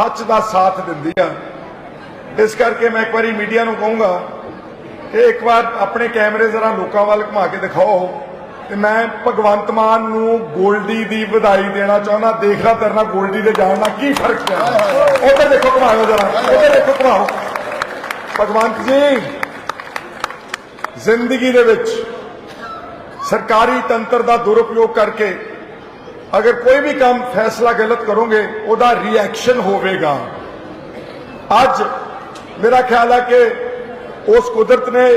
ਸੱਚ ਦਾ ਸਾਥ ਦਿੰਦੀ ਆ। ਇਸ ਕਰਕੇ ਮੈਂ ਇੱਕ ਵਾਰੀ ਮੀਡੀਆ ਨੂੰ ਕਹੂੰਗਾ ਕਿ ਇੱਕ ਵਾਰ ਆਪਣੇ ਕੈਮਰੇ ਜ਼ਰਾ ਲੋਕਾਂ ਵੱਲ ਘੁਮਾ ਕੇ ਦਿਖਾਓ ਤੇ ਮੈਂ ਭਗਵੰਤ ਮਾਨ ਨੂੰ ਗੋਲਡੀ ਦੀ ਵਧਾਈ ਦੇਣਾ ਚਾਹੁੰਦਾ ਦੇਖ ਲਾ ਤੇਰੇ ਨਾਲ ਗੋਲਡੀ ਦੇ ਜਾਣ ਨਾਲ ਕੀ ਫ਼ਰਕ ਪਿਆ। ਉਧਰ ਦੇਖੋ, ਘੁਮਾਓ ਜ਼ਰਾ। ਉਧਰ ਦੇਖੋ, ਘੁਮਾਓ। ਭਗਵੰਤ ਜੀ, ਜ਼ਿੰਦਗੀ ਦੇ ਵਿੱਚ ਸਰਕਾਰੀ ਤੰਤਰ ਦਾ ਦੁਰਉਪਯੋਗ ਕਰਕੇ ਅਗਰ ਕੋਈ ਵੀ ਕੰਮ ਫੈਸਲਾ ਗਲਤ ਕਰੋਗੇ, ਉਹਦਾ ਰਿਐਕਸ਼ਨ ਹੋਵੇਗਾ। ਅੱਜ ਮੇਰਾ ਖਿਆਲ ਹੈ ਕਿ ਉਸ ਕੁਦਰਤ ਨੇ,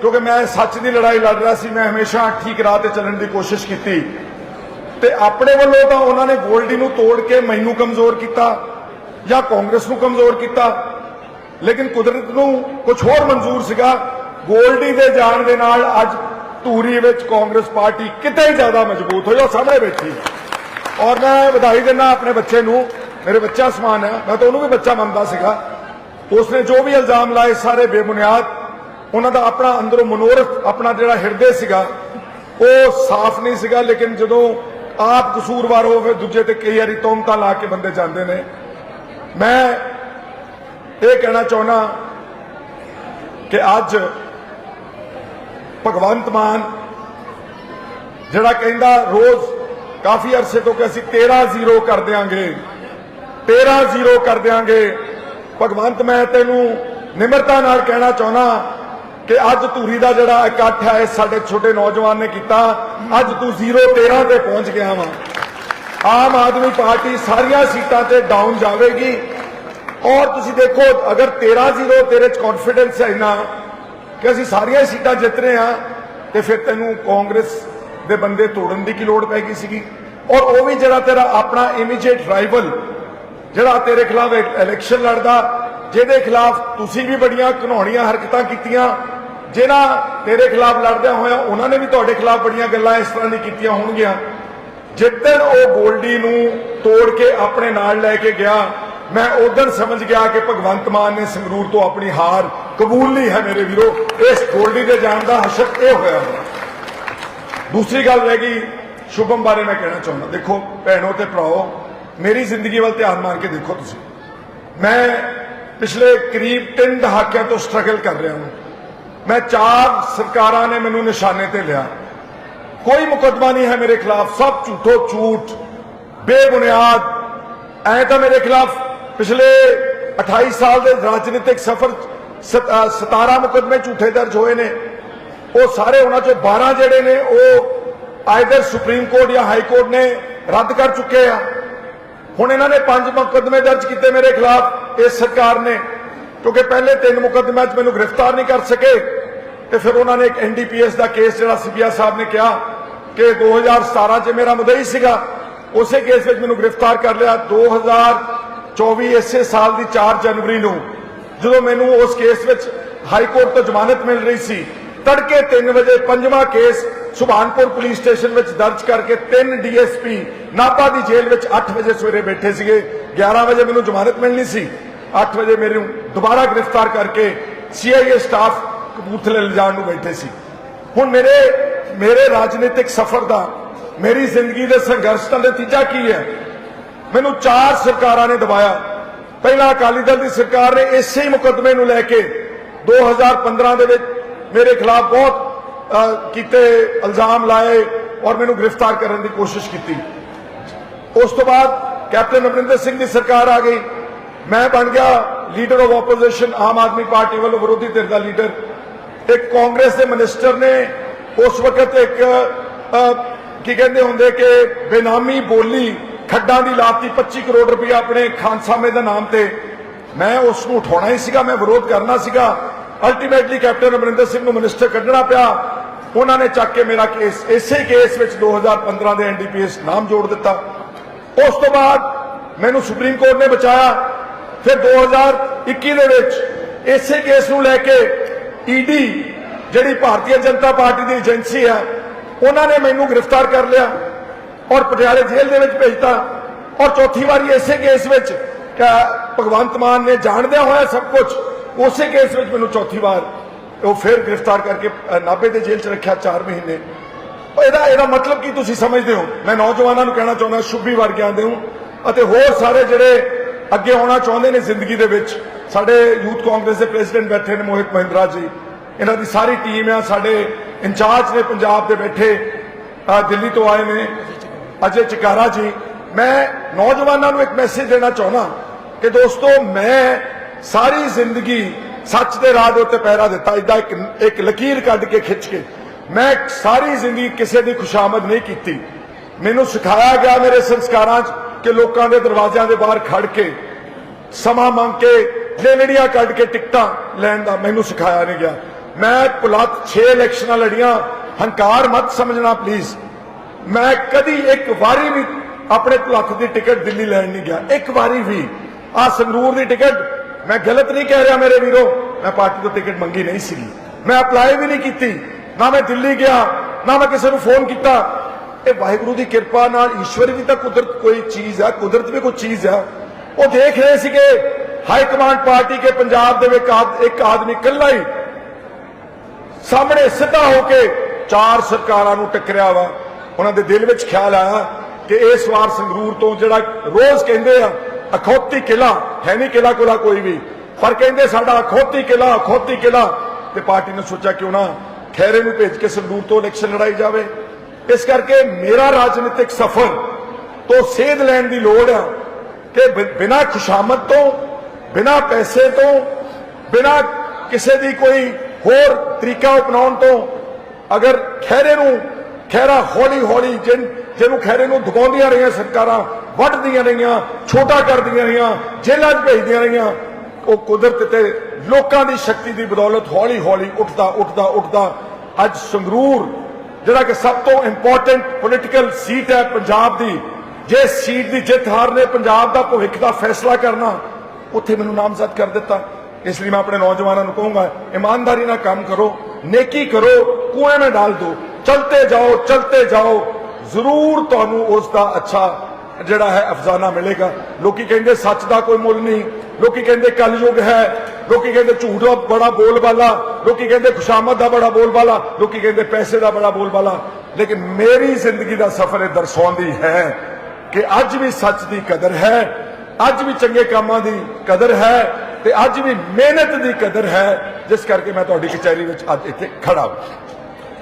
ਕਿਉਂਕਿ ਮੈਂ ਸੱਚ ਦੀ ਲੜਾਈ ਲੜ ਰਿਹਾ ਸੀ, ਮੈਂ ਹਮੇਸ਼ਾ ਠੀਕ ਰਾਹ ਤੇ ਚੱਲਣ ਦੀ ਕੋਸ਼ਿਸ਼ ਕੀਤੀ। ਤੇ ਆਪਣੇ ਵੱਲੋਂ ਤਾਂ ਉਹਨਾਂ ਨੇ ਗੋਲਡੀ ਨੂੰ ਤੋੜ ਕੇ ਮੈਨੂੰ ਕਮਜ਼ੋਰ ਕੀਤਾ, ਜਾਂ ਕਾਂਗਰਸ ਨੂੰ ਕਮਜ਼ੋਰ ਕੀਤਾ। ਲੇਕਿਨ ਕੁਦਰਤ ਨੂੰ ਕੁਝ ਹੋਰ ਮਨਜ਼ੂਰ ਸੀਗਾ। ਗੋਲਡੀ ਦੇ ਜਾਣ ਦੇ ਨਾਲ ਅੱਜ ਧੂਰੀ ਵਿੱਚ ਕਾਂਗਰਸ ਪਾਰਟੀ ਕਿਤੇ ਜ਼ਿਆਦਾ ਮਜ਼ਬੂਤ ਹੋਈ, ਉਹ ਸਾਹਮਣੇ ਬੈਠੀ। ਔਰ ਮੈਂ ਵਧਾਈ ਦਿੰਦਾ ਆਪਣੇ ਬੱਚੇ ਨੂੰ। ਮੇਰੇ ਬੱਚਾ ਸਮਾਨ ਹੈ। ਮੈਂ ਤਾਂ ਉਹਨੂੰ ਵੀ ਬੱਚਾ ਮੰਨਦਾ ਸੀਗਾ। ਉਸਨੇ ਜੋ ਵੀ ਇਲਜ਼ਾਮ ਲਾਏ, ਸਾਰੇ ਬੇਬੁਨਿਆਦ, ਉਹਨਾਂ ਦਾ ਆਪਣਾ ਅੰਦਰੋਂ ਮਨੋਰਥ, ਆਪਣਾ ਜਿਹੜਾ ਹਿਰਦੇ ਸੀਗਾ, ਉਹ ਸਾਫ਼ ਨਹੀਂ ਸੀਗਾ। ਲੇਕਿਨ ਜਦੋਂ ਆਪ ਕਸੂਰਵਾਰ ਹੋ ਫਿਰ ਦੂਜੇ ਤੇ ਕਈ ਵਾਰੀ ਤੋਮਤਾਂ ਲਾ ਕੇ ਬੰਦੇ ਜਾਂਦੇ ਨੇ। ਮੈਂ ਇਹ ਕਹਿਣਾ ਚਾਹੁੰਦਾ ਕਿ ਅੱਜ ਭਗਵੰਤ ਮਾਨ ਜਿਹੜਾ ਕਹਿੰਦਾ ਰੋਜ਼ ਕਾਫੀ ਅਰਸੇ ਤੋਂ ਕਿ ਅਸੀਂ 13 ਜ਼ੀਰੋ ਕਰ ਦਿਆਂਗੇ। 13 ਜ਼ੀਰੋ ਕਰ ਦਿਆਂਗੇ। ਭਗਵੰਤ, ਮੈਂ ਤੈਨੂੰ ਨਿਮਰਤਾ ਨਾਲ ਕਹਿਣਾ ਚਾਹੁੰਦਾ ਕਿ ਅੱਜ ਧੂਰੀ ਦਾ ਜਿਹੜਾ ਇਕੱਠ ਹੈ ਸਾਡੇ ਛੋਟੇ ਨੌਜਵਾਨ ਨੇ ਕੀਤਾ। ਅੱਜ ਤੂੰ 0 13 ਤੇ ਪਹੁੰਚ ਗਿਆ ਵਾ। ਆਮ ਆਦਮੀ ਪਾਰਟੀ ਸਾਰੀਆਂ ਸੀਟਾਂ ਤੇ ਡਾਊਨ ਜਾਵੇਗੀ। ਔਰ ਤੁਸੀਂ ਦੇਖੋ, ਅਗਰ 13 0 ਤੇਰੇ ਚ ਕੌਨਫੀਡੈਂਸ ਹੈ ਨਾ ਕਿ ਅਸੀਂ ਸਾਰੀਆਂ ਸੀਟਾਂ ਜਿੱਤ ਰਹੇ ਆ ਤੇ ਫਿਰ ਤੈਨੂੰ ਕਾਂਗਰਸ ਦੇ ਬੰਦੇ ਤੋੜਨ ਦੀ ਕੀ ਲੋੜ ਪੈ ਗਈ ਸੀਗੀ? ਔਰ ਉਹ ਵੀ ਜਿਹੜਾ ਤੇਰਾ ਆਪਣਾ ਇਮੀਡੀਏਟ ਰਾਈਵਲ ਜਿਹੜਾ ਤੇਰੇ ਖਿਲਾਫ ਇਲੈਕਸ਼ਨ ਲੜਦਾ, ਜਿਹਦੇ ਖਿਲਾਫ ਤੁਸੀਂ ਵੀ ਬੜੀਆਂ ਘਨੌਣੀਆਂ ਹਰਕਤਾਂ ਕੀਤੀਆਂ ਜਿਨ੍ਹਾਂ ਤੇਰੇ ਖਿਲਾਫ ਲੜਦਿਆਂ ਹੋਇਆ ਉਹਨਾਂ ਨੇ ਵੀ ਤੁਹਾਡੇ ਖਿਲਾਫ ਬੜੀਆਂ ਗੱਲਾਂ ਇਸ ਤਰ੍ਹਾਂ ਦੀ ਕੀਤੀਆਂ ਹੋਣਗੀਆਂ। ਜਿੱਦਣ ਉਹ ਗੋਲਡੀ ਨੂੰ ਤੋੜ ਕੇ ਆਪਣੇ ਨਾਲ ਲੈ ਕੇ ਗਿਆ, ਮੈਂ ਉਦੋਂ ਸਮਝ ਗਿਆ ਕਿ ਭਗਵੰਤ ਮਾਨ ਨੇ ਸੰਗਰੂਰ ਤੋਂ ਆਪਣੀ ਹਾਰ ਕਬੂਲ ਲਈ ਹੈ ਮੇਰੇ ਵੀਰੋ। ਇਸ ਗੋਲਡੀ ਦੇ ਜਾਣ ਦਾ ਹਸ਼ਰ ਇਹ ਹੋਇਆ ਹੋਇਆ। ਦੂਸਰੀ ਗੱਲ ਰਹਿ ਗਈ ਸ਼ੁਭਮ ਬਾਰੇ ਮੈਂ ਕਹਿਣਾ ਚਾਹੁੰਦਾ ਦੇਖੋ ਭੈਣੋ ਤੇ ਭਰਾਓ ਮੇਰੀ ਜ਼ਿੰਦਗੀ ਵੱਲ ਧਿਆਨ ਮਾਰ ਕੇ ਦੇਖੋ ਤੁਸੀਂ ਮੈਂ ਪਿਛਲੇ ਕਰੀਬ 3 ਦਹਾਕਿਆਂ ਤੋਂ ਸਟਰਗਲ ਕਰ ਰਿਹਾ ਹਾਂ ਮੈਂ ਚਾਰ ਸਰਕਾਰਾਂ ਨੇ ਮੈਨੂੰ ਨਿਸ਼ਾਨੇ ਤੇ ਲਿਆ ਕੋਈ ਮੁਕੱਦਮਾ ਨਹੀਂ ਹੈ ਮੇਰੇ ਖਿਲਾਫ ਸਭ ਝੂਠੋ ਝੂਠ ਬੇਬੁਨਿਆਦ ਐ ਤਾਂ ਮੇਰੇ ਖਿਲਾਫ ਪਿਛਲੇ 28 ਸਾਲ ਦੇ ਰਾਜਨੀਤਿਕ ਸਫ਼ਰ 17 ਮੁਕੱਦਮੇ ਝੂਠੇ ਦਰਜ ਹੋਏ ਨੇ ਉਹ ਸਾਰੇ ਉਹਨਾਂ ਚੋਂ 12 ਜਿਹੜੇ ਨੇ, ਉਹ ਆਇਦਰ ਸੁਪਰੀਮ ਕੋਰਟ ਜਾਂ ਹਾਈ ਕੋਰਟ ਨੇ ਰੱਦ ਕਰ ਚੁੱਕੇ ਆ। ਹੁਣ ਇਹਨਾਂ ਨੇ ਪੰਜ ਮੁਕੱਦਮੇ ਦਰਜ ਕੀਤੇ ਮੇਰੇ ਖਿਲਾਫ ਇਸ ਸਰਕਾਰ ਨੇ। ਕਿਉਂਕਿ ਪਹਿਲੇ ਤਿੰਨ ਮੁਕੱਦਮਿਆਂ 'ਚ ਮੈਨੂੰ ਗ੍ਰਿਫਤਾਰ ਨਹੀਂ ਕਰ ਸਕੇ। ਤੇ ਫਿਰ ਉਹਨਾਂ ਨੇ ਇੱਕ ਐਨਡੀਪੀਐਸ ਦਾ ਕੇਸ ਜਿਹੜਾ ਸੀਬੀਆ ਸਾਹਿਬ ਨੇ ਕਿਹਾ ਕਿ 2017 'ਚ ਮੇਰਾ ਮੁਦਈ ਸੀਗਾ, ਉਸੇ ਕੇਸ ਵਿੱਚ ਮੈਨੂੰ ਗ੍ਰਿਫਤਾਰ ਕਰ ਲਿਆ 2024 ਇਸੇ ਸਾਲ ਦੀ 4 ਜਨਵਰੀ ਨੂੰ। ਜਦੋਂ ਮੈਨੂੰ ਉਸ ਕੇਸ ਵਿੱਚ ਹਾਈ ਕੋਰਟ ਤੋਂ ਜ਼ਮਾਨਤ ਮਿਲ ਰਹੀ ਸੀ ਤੜਕੇ 3 ਵਜੇ ਪੰਜਵਾਂ ਕੇਸ ਸੁਭਾਨਪੁਰ ਪੁਲਿਸ ਸਟੇਸ਼ਨ ਵਿੱਚ ਦਰਜ ਕਰਕੇ ਤਿੰਨ ਡੀਐਸਪੀ ਨਾਪਾ ਦੀ ਜੇਲ੍ਹ ਵਿੱਚ 8 ਵਜੇ ਸਵੇਰੇ ਬੈਠੇ ਸੀਗੇ। 11 ਵਜੇ ਮੈਨੂੰ ਜ਼ਮਾਨਤ ਮਿਲਣੀ ਸੀ। 8 ਵਜੇ ਮੈਨੂੰ ਦੁਬਾਰਾ ਗ੍ਰਿਫਤਾਰ ਕਰਕੇ ਸੀਆਈਏ ਸਟਾਫ ਕਪੂਰਥਲੇ ਲਿਜਾਣ ਨੂੰ ਬੈਠੇ ਸੀ। ਹੁਣ ਮੇਰੇ ਮੇਰੇ ਰਾਜਨੀਤਿਕ ਸਫ਼ਰ ਦਾ, ਮੇਰੀ ਜ਼ਿੰਦਗੀ ਦੇ ਸੰਘਰਸ਼ ਦਾ ਨਤੀਜਾ ਕੀ ਹੈ? ਮੈਨੂੰ ਚਾਰ ਸਰਕਾਰਾਂ ਨੇ ਦਬਾਇਆ। ਪਹਿਲਾਂ ਅਕਾਲੀ ਦਲ ਦੀ ਸਰਕਾਰ ਨੇ ਇਸੇ ਹੀ ਮੁਕੱਦਮੇ ਨੂੰ ਲੈ ਕੇ 2015 ਦੇ ਵਿੱਚ ਮੇਰੇ ਖਿਲਾਫ ਬਹੁਤ ਕੀਤੇ ਇਲਜ਼ਾਮ ਲਾਏ ਔਰ ਮੈਨੂੰ ਗ੍ਰਿਫਤਾਰ ਕਰਨ ਦੀ ਕੋਸ਼ਿਸ਼ ਕੀਤੀ। ਉਸ ਤੋਂ ਬਾਅਦ ਕੈਪਟਨ ਅਮਰਿੰਦਰ ਸਿੰਘ ਦੀ ਸਰਕਾਰ ਆ ਗਈ। ਮੈਂ ਬਣ ਗਿਆ leader of opposition Aam Aadmi party ਵੱਲੋਂ ਵਿਰੋਧੀ ਧਿਰ ਦਾ ਲੀਡਰ। ਇੱਕ ਕਾਂਗਰਸ ਦੇ ਮਿਨਿਸਟਰ ਨੇ ਉਸ ਵਕਤ ਇੱਕ ਕੀ ਕਹਿੰਦੇ ਹੁੰਦੇ ਕਿ ਬੇਨਾਮੀ ਬੋਲੀ ਖੱਡਾਂ ਦੀ ਲਾਤੀ 25 ਕਰੋੜ ਰੁਪਏ ਆਪਣੇ ਖਾਨਸਾਮੇ ਦੇ ਨਾਮ ਤੇ। ਮੈਂ ਉਸ ਨੂੰ ਉਠਾਉਣਾ ਹੀ ਸੀਗਾ, ਮੈਂ ਵਿਰੋਧ ਕਰਨਾ ਸੀਗਾ। ਅਲਟੀਮੇਟਲੀ ਕੈਪਟਨ ਅਮਰਿੰਦਰ ਸਿੰਘ ਨੂੰ ਮਿਨਿਸਟਰ ਕੱਢਣਾ ਪਿਆ। ਉਹਨਾਂ ਨੇ ਚੱਕ ਕੇ ਮੇਰਾ ਕੇਸ ਇਸੇ ਕੇਸ ਵਿੱਚ 2015 ਦੇ ਐਨਡੀਪੀਐਸ ਨਾਮ ਜੋੜ ਦਿੱਤਾ। ਉਸ ਤੋਂ ਬਾਅਦ ਮੈਨੂੰ ਸੁਪਰੀਮ ਕੋਰਟ ਨੇ ਬਚਾਇਆ। ਫਿਰ 2021 ਦੇ ਵਿੱਚ ਇਸੇ ਕੇਸ ਨੂੰ ਲੈ ਕੇ ਈਡੀ ਜਿਹੜੀ ਭਾਰਤੀ ਜਨਤਾ ਪਾਰਟੀ ਦੀ ਏਜੰਸੀ ਹੈ, ਉਹਨਾਂ ਨੇ ਮੈਨੂੰ ਗ੍ਰਿਫਤਾਰ ਕਰ ਲਿਆ ਔਰ ਪਟਿਆਲੇ ਜੇਲ੍ਹ ਦੇ ਵਿੱਚ ਭੇਜਤਾ। ਔਰ ਚੌਥੀ ਵਾਰੀ ਇਸੇ ਕੇਸ ਵਿੱਚ ਭਗਵੰਤ ਮਾਨ ਨੇ ਜਾਣਦਿਆਂ ਹੋਇਆ ਸਭ ਕੁਝ ਉਸੇ ਕੇਸ ਵਿੱਚ ਮੈਨੂੰ ਚੌਥੀ ਵਾਰ ਉਹ ਫਿਰ ਗ੍ਰਿਫਤਾਰ ਕਰਕੇ ਅ, ਨਾਭੇ ਦੇ ਜੇਲ੍ਹ 'ਚ ਰੱਖਿਆ 4 ਮਹੀਨੇ। ਇਹਦਾ ਇਹਦਾ ਮਤਲਬ ਕੀ ਤੁਸੀਂ ਸਮਝਦੇ ਹੋ? ਮੈਂ ਨੌਜਵਾਨਾਂ ਨੂੰ ਕਹਿਣਾ ਚਾਹੁੰਦਾ ਸ਼ੁਭੀ ਵਰਗਿਆਂ ਦੇ ਹੂੰ ਅਤੇ ਹੋਰ ਸਾਰੇ ਜਿਹੜੇ ਅੱਗੇ ਆਉਣਾ ਚਾਹੁੰਦੇ ਨੇ ਜ਼ਿੰਦਗੀ ਦੇ ਵਿੱਚ ਸਾਡੇ ਯੂਥ ਕਾਂਗਰਸ ਦੇ ਪ੍ਰੈਜ਼ੀਡੈਂਟ ਬੈਠੇ ਨੇ ਮੋਹਿਤ ਮਹਿੰਦਰਾ ਜੀ। ਇਹਨਾਂ ਦੀ ਸਾਰੀ ਟੀਮ ਆ ਸਾਡੇ ਇੰਚਾਰਜ ਨੇ ਪੰਜਾਬ ਦੇ ਬੈਠੇ ਦਿੱਲੀ ਤੋਂ ਆਏ ਨੇ ਅਜੇ ਚਿਕਾਰਾ ਜੀ। ਮੈਂ ਨੌਜਵਾਨਾਂ ਨੂੰ ਇੱਕ ਮੈਸੇਜ ਦੇਣਾ ਚਾਹੁੰਦਾ ਕਿ ਦੋਸਤੋ ਮੈਂ ਸਾਰੀ ਜ਼ਿੰਦਗੀ ਸੱਚ ਦੇ ਰਾਹ ਦੇ ਉੱਤੇ ਪਹਿਰਾ ਦਿੱਤਾ ਇਦਾਂ ਇੱਕ ਇੱਕ ਲਕੀਰ ਕੱਢ ਕੇ ਖਿੱਚ ਕੇ। ਮੈਂ ਸਾਰੀ ਜ਼ਿੰਦਗੀ ਕਿਸੇ ਦੀ ਖੁਸ਼ਾਮਦ ਨਹੀਂ ਕੀਤੀ। ਮੈਨੂੰ ਸਿਖਾਇਆ ਗਿਆ ਮੇਰੇ ਸੰਸਕਾਰਾਂ 'ਚ ਕਿ ਲੋਕਾਂ ਦੇ ਦਰਵਾਜ਼ਿਆਂ ਦੇ ਬਾਹਰ ਖੜ ਕੇ ਸਮਾਂ ਮੰਗ ਕੇ, ਲੇਲੜੀਆਂ ਕੱਢ ਕੇ ਟਿਕਟਾਂ ਲੈਣ ਦਾ ਮੈਨੂੰ ਸਿਖਾਇਆ ਨਹੀਂ ਗਿਆ। ਮੈਂ ਪੁਲਤ 6 ਇਲੈਕਸ਼ਨਾਂ ਲੜੀਆਂ। ਹੰਕਾਰ ਮਤ ਸਮਝਣਾ ਪਲੀਜ਼ ਮੈਂ ਕਦੀ ਇੱਕ ਵਾਰੀ ਵੀ ਆਪਣੇ ਭੁਲੱਥ ਦੀ ਟਿਕਟ ਦਿੱਲੀ ਲੈਣ ਨਹੀਂ ਗਿਆ। ਇੱਕ ਵਾਰੀ ਵੀ। ਆ ਸੰਗਰੂਰ ਦੀ ਟਿਕਟ ਮੈਂ ਗਲਤ ਨਹੀਂ ਕਹਿ ਰਿਹਾ ਮੇਰੇ ਵੀਰੋ, ਮੈਂ ਪਾਰਟੀ ਤੋਂ ਟਿਕਟ ਮੰਗੀ ਨਹੀਂ ਸੀਗੀ। ਮੈਂ ਅਪਲਾਈ ਵੀ ਨਹੀਂ ਕੀਤੀ। ਨਾ ਮੈਂ ਦਿੱਲੀ ਗਿਆ, ਨਾ ਮੈਂ ਕਿਸੇ ਨੂੰ ਫੋਨ ਕੀਤਾ। ਇਹ ਵਾਹਿਗੁਰੂ ਦੀ ਕਿਰਪਾ ਨਾਲ ਈਸ਼ਵਰ ਦੀ ਤਾਂ ਕੁਦਰਤ ਕੋਈ ਚੀਜ਼ ਆ, ਕੁਦਰਤ ਵੀ ਕੋਈ ਚੀਜ਼ ਆ। ਉਹ ਦੇਖ ਰਹੇ ਸੀਗੇ ਹਾਈ ਕਮਾਂਡ ਪਾਰਟੀ ਕੇ ਪੰਜਾਬ ਦੇ ਵਿੱਚ ਇੱਕ ਆਦਮੀ ਇਕੱਲਾ ਹੀ ਸਾਹਮਣੇ ਸਿੱਧਾ ਹੋ ਕੇ ਚਾਰ ਸਰਕਾਰਾਂ ਨੂੰ ਟੱਕਰਿਆ ਵਾ। ਉਹਨਾਂ ਦੇ ਦਿਲ ਵਿੱਚ ਖਿਆਲ ਆਇਆ ਕਿ ਇਸ ਵਾਰ ਸੰਗਰੂਰ ਤੋਂ ਜਿਹੜਾ ਰੋਜ਼ ਕਹਿੰਦੇ ਆ ਅਖੌਤੀ ਕਿਲਾ ਹੈ ਨਹੀਂ ਕਿਲਾ ਕੋਲਾ ਕੋਈ ਵੀ ਪਰ ਕਹਿੰਦੇ ਸਾਡਾ ਅਖੌਤੀ ਕਿਲਾ ਅਖੌਤੀ ਕਿਲਾ ਤੇ ਪਾਰਟੀ ਨੇ ਸੋਚਿਆ ਕਿਉਂ ਨਾ ਖੈਰੇ ਨੂੰ ਭੇਜ ਕੇ ਸੰਗਰੂਰ ਤੋਂ ਇਲੈਕਸ਼ਨ ਲੜਾਈ ਜਾਵੇ ਇਸ ਕਰਕੇ ਮੇਰਾ ਰਾਜਨੀਤਿਕ ਸਫ਼ਰ ਤੋਂ ਸੇਧ ਲੈਣ ਦੀ ਲੋੜ ਆ ਕਿ ਬਿਨਾਂ ਖੁਸ਼ਾਮਦ ਤੋਂ ਬਿਨਾਂ ਪੈਸੇ ਤੋਂ ਬਿਨਾਂ ਕਿਸੇ ਦੀ ਕੋਈ ਹੋਰ ਤਰੀਕਾ ਅਪਣਾਉਣ ਤੋਂ ਅਗਰ ਖੈਰੇ ਨੂੰ ਖੈਰਾ ਹੌਲੀ ਹੌਲੀ ਜਿਹਨੂੰ ਖੈਰੇ ਨੂੰ ਦਬਾਉਂਦੀਆਂ ਰਹੀਆਂ ਸਰਕਾਰਾਂ, ਵੱਢਦੀਆਂ ਰਹੀਆਂ, ਛੋਟਾ ਕਰਦੀਆਂ ਰਹੀਆਂ, ਜੇਲ੍ਹਾਂ 'ਚ ਭੇਜਦੀਆਂ ਰਹੀਆਂ, ਉਹ ਕੁਦਰਤ ਤੇ ਲੋਕਾਂ ਦੀ ਸ਼ਕਤੀ ਦੀ ਬਦੌਲਤ ਹੌਲੀ ਹੌਲੀ ਉੱਠਦਾ ਉੱਠਦਾ ਉੱਠਦਾ। ਅੱਜ ਸੰਗਰੂਰ, ਜਿਹੜਾ ਕਿ ਸਭ ਤੋਂ ਇੰਪੋਰਟੈਂਟ ਪੋਲੀਟੀਕਲ ਸੀਟ ਹੈ ਪੰਜਾਬ ਦੀ, ਜੇ ਸੀਟ ਦੀ ਜਿੱਤ ਹਾਰ ਨੇ ਪੰਜਾਬ ਦਾ ਭਵਿੱਖ ਦਾ ਫੈਸਲਾ ਕਰਨਾ, ਉੱਥੇ ਮੈਨੂੰ ਨਾਮਜ਼ਦ ਕਰ ਦਿੱਤਾ। ਇਸ ਲਈ ਮੈਂ ਆਪਣੇ ਨੌਜਵਾਨਾਂ ਨੂੰ ਕਹੂੰਗਾ ਈਮਾਨਦਾਰੀ ਨਾਲ ਕੰਮ ਕਰੋ, ਨੇਕੀ ਕਰੋ, ਕੂਏ ਮੇ ਡਾਲ ਦਿਓ, ਚਲਤੇ ਜਾਓ ਚਲਤੇ ਜਾਓ, ਜ਼ਰੂਰ ਤੁਹਾਨੂੰ ਉਸ ਦਾ ਅੱਛਾ ਜਿਹੜਾ ਹੈ ਅਫਜ਼ਾਨਾ ਮਿਲੇਗਾ। ਲੋਕੀ ਕਹਿੰਦੇ ਸੱਚ ਦਾ ਕੋਈ ਮੁੱਲ ਨਹੀਂ, ਲੋਕੀ ਕਹਿੰਦੇ ਕਲਯੁਗ ਹੈ, ਲੋਕੀ ਕਹਿੰਦੇ ਝੂਠ ਦਾ ਬੜਾ ਬੋਲਬਾਲਾ, ਲੋਕੀ ਕਹਿੰਦੇ ਖੁਸ਼ਾਮਦ ਦਾ ਬੜਾ ਬੋਲਬਾਲਾ, ਲੋਕੀ ਕਹਿੰਦੇ ਪੈਸੇ ਦਾ ਬੜਾ ਬੋਲਬਾਲਾ। ਲੇਕਿਨ ਮੇਰੀ ਜ਼ਿੰਦਗੀ ਦਾ ਸਫ਼ਰ ਇਹ ਦਰਸਾਉਂਦੀ ਹੈ ਕਿ ਅੱਜ ਵੀ ਸੱਚ ਦੀ ਕਦਰ ਹੈ, ਅੱਜ ਵੀ ਚੰਗੇ ਕੰਮਾਂ ਦੀ ਕਦਰ ਹੈ ਤੇ ਅੱਜ ਵੀ ਮਿਹਨਤ ਦੀ ਕਦਰ ਹੈ ਜਿਸ ਕਰਕੇ ਮੈਂ ਤੁਹਾਡੀ ਕਚਹਿਰੀ ਵਿੱਚ ਅੱਜ ਇੱਥੇ ਖੜਾ ਹਾਂ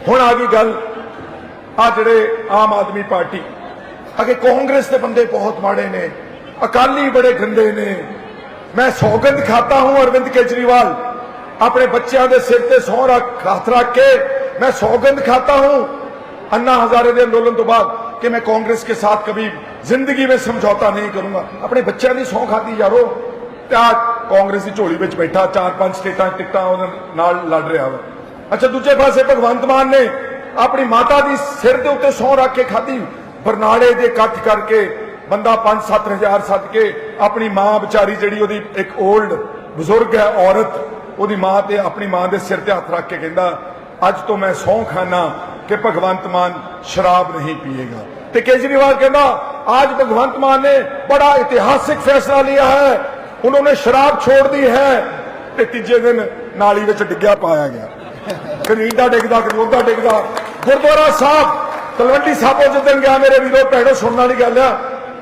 ਹੁਣ ਆ ਗਈ ਗੱਲ ਆ ਜਿਹੜੇ ਆਮ ਆਦਮੀ ਪਾਰਟੀ ਅਗੇ ਕਾਂਗਰਸ ਦੇ ਬੰਦੇ ਬਹੁਤ ਮਾੜੇ ਨੇ ਅਕਾਲੀ ਬੜੇ ਗੰਦੇ ਨੇ ਮੈਂ ਸੌਗੰਧ ਖਾਤਾ ਹੂੰ ਅਰਵਿੰਦ ਕੇਜਰੀਵਾਲ ਆਪਣੇ ਬੱਚਿਆਂ ਦੇ ਸਿਰ ਤੇ ਸਹੁੰ ਰੱਖ ਹੱਥ ਰੱਖ ਕੇ मैं सौगंध खाता हूं अन्ना हजारे के आंदोलन तो बाद कि मैं कांग्रेस के साथ कभी जिंदगी में समझौता नहीं करूंगा ਆਪਣੇ ਬੱਚਿਆਂ ਦੀ ਸੌਂ ਖਾਦੀ ਯਾਰੋ ਤੇ ਆ ਕਾਂਗਰਸ ਦੀ ਝੋਲੀ ਵਿੱਚ ਬੈਠਾ, ਚਾਰ ਪੰਜ ਸਟੇਟਾਂ ਟਿਕਟਾਂ ਉਹਨਾਂ ਨਾਲ ਲੜ ਰਿਹਾ ਵਾ। ਅੱਛਾ, ਦੂਜੇ ਪਾਸੇ ਭਗਵੰਤ ਮਾਨ ਨੇ ਆਪਣੀ ਮਾਤਾ ਦੀ ਸਿਰ ਦੇ ਉੱਤੇ ਸੌਂ ਰੱਖ ਕੇ ਖਾਧੀ ਬਰਨਾੜੇ ਦੇ ਇਕੱਠ ਕਰਕੇ ਬੰਦਾ 5-7000 ਸੱਦ ਕੇ ਆਪਣੀ ਮਾਂ ਵਿਚਾਰੀ ਜਿਹੜੀ ਉਹਦੀ ਇੱਕ 올ਡ ਬਜ਼ੁਰਗ ਹੈ, ਔਰਤ, ਉਹਦੀ ਮਾਂ ਤੇ ਆਪਣੀ ਮਾਂ ਦੇ ਸਿਰ ਤੇ ਹੱਥ ਰੱਖ ਕੇ ਕਹਿੰਦਾ, ਅੱਜ ਤੋਂ ਮੈਂ ਸੌਂ ਖਾਣਾ ਕਿ ਭਗਵੰਤ ਮਾਨ ਸ਼ਰਾਬ ਨਹੀਂ ਪੀਏਗਾ। ਤੇ ਕੇਜਰੀਵਾਲ ਕਹਿੰਦਾ, ਅੱਜ ਭਗਵੰਤ ਮਾਨ ਨੇ ਬੜਾ ਇਤਿਹਾਸਿਕ ਫੈਸਲਾ ਲਿਆ ਹੈ ਹੁਣ ਉਹਨੇ ਸ਼ਰਾਬ ਛੋੜਦੀ ਹੈ ਤੇ ਤੀਜੇ ਦਿਨ ਨਾਲੀ ਵਿੱਚ ਡਿੱਗਿਆ ਪਾਇਆ ਗਿਆ ਕਰੀਦਾ ਡਿੱਗਦਾ ਕਰੋਦਾ ਡਿੱਗਦਾ ਗੁਰਦੁਆਰਾ ਸਾਹਿਬ ਤਲਵੰਡੀ ਸਾਹਿਬੋਂ ਜਿੱਦਨ ਗਿਆ ਮੇਰੇ ਵੀਰੋ ਭੈਣੋ ਸੁਣਨ ਵਾਲੀ ਗੱਲ ਆ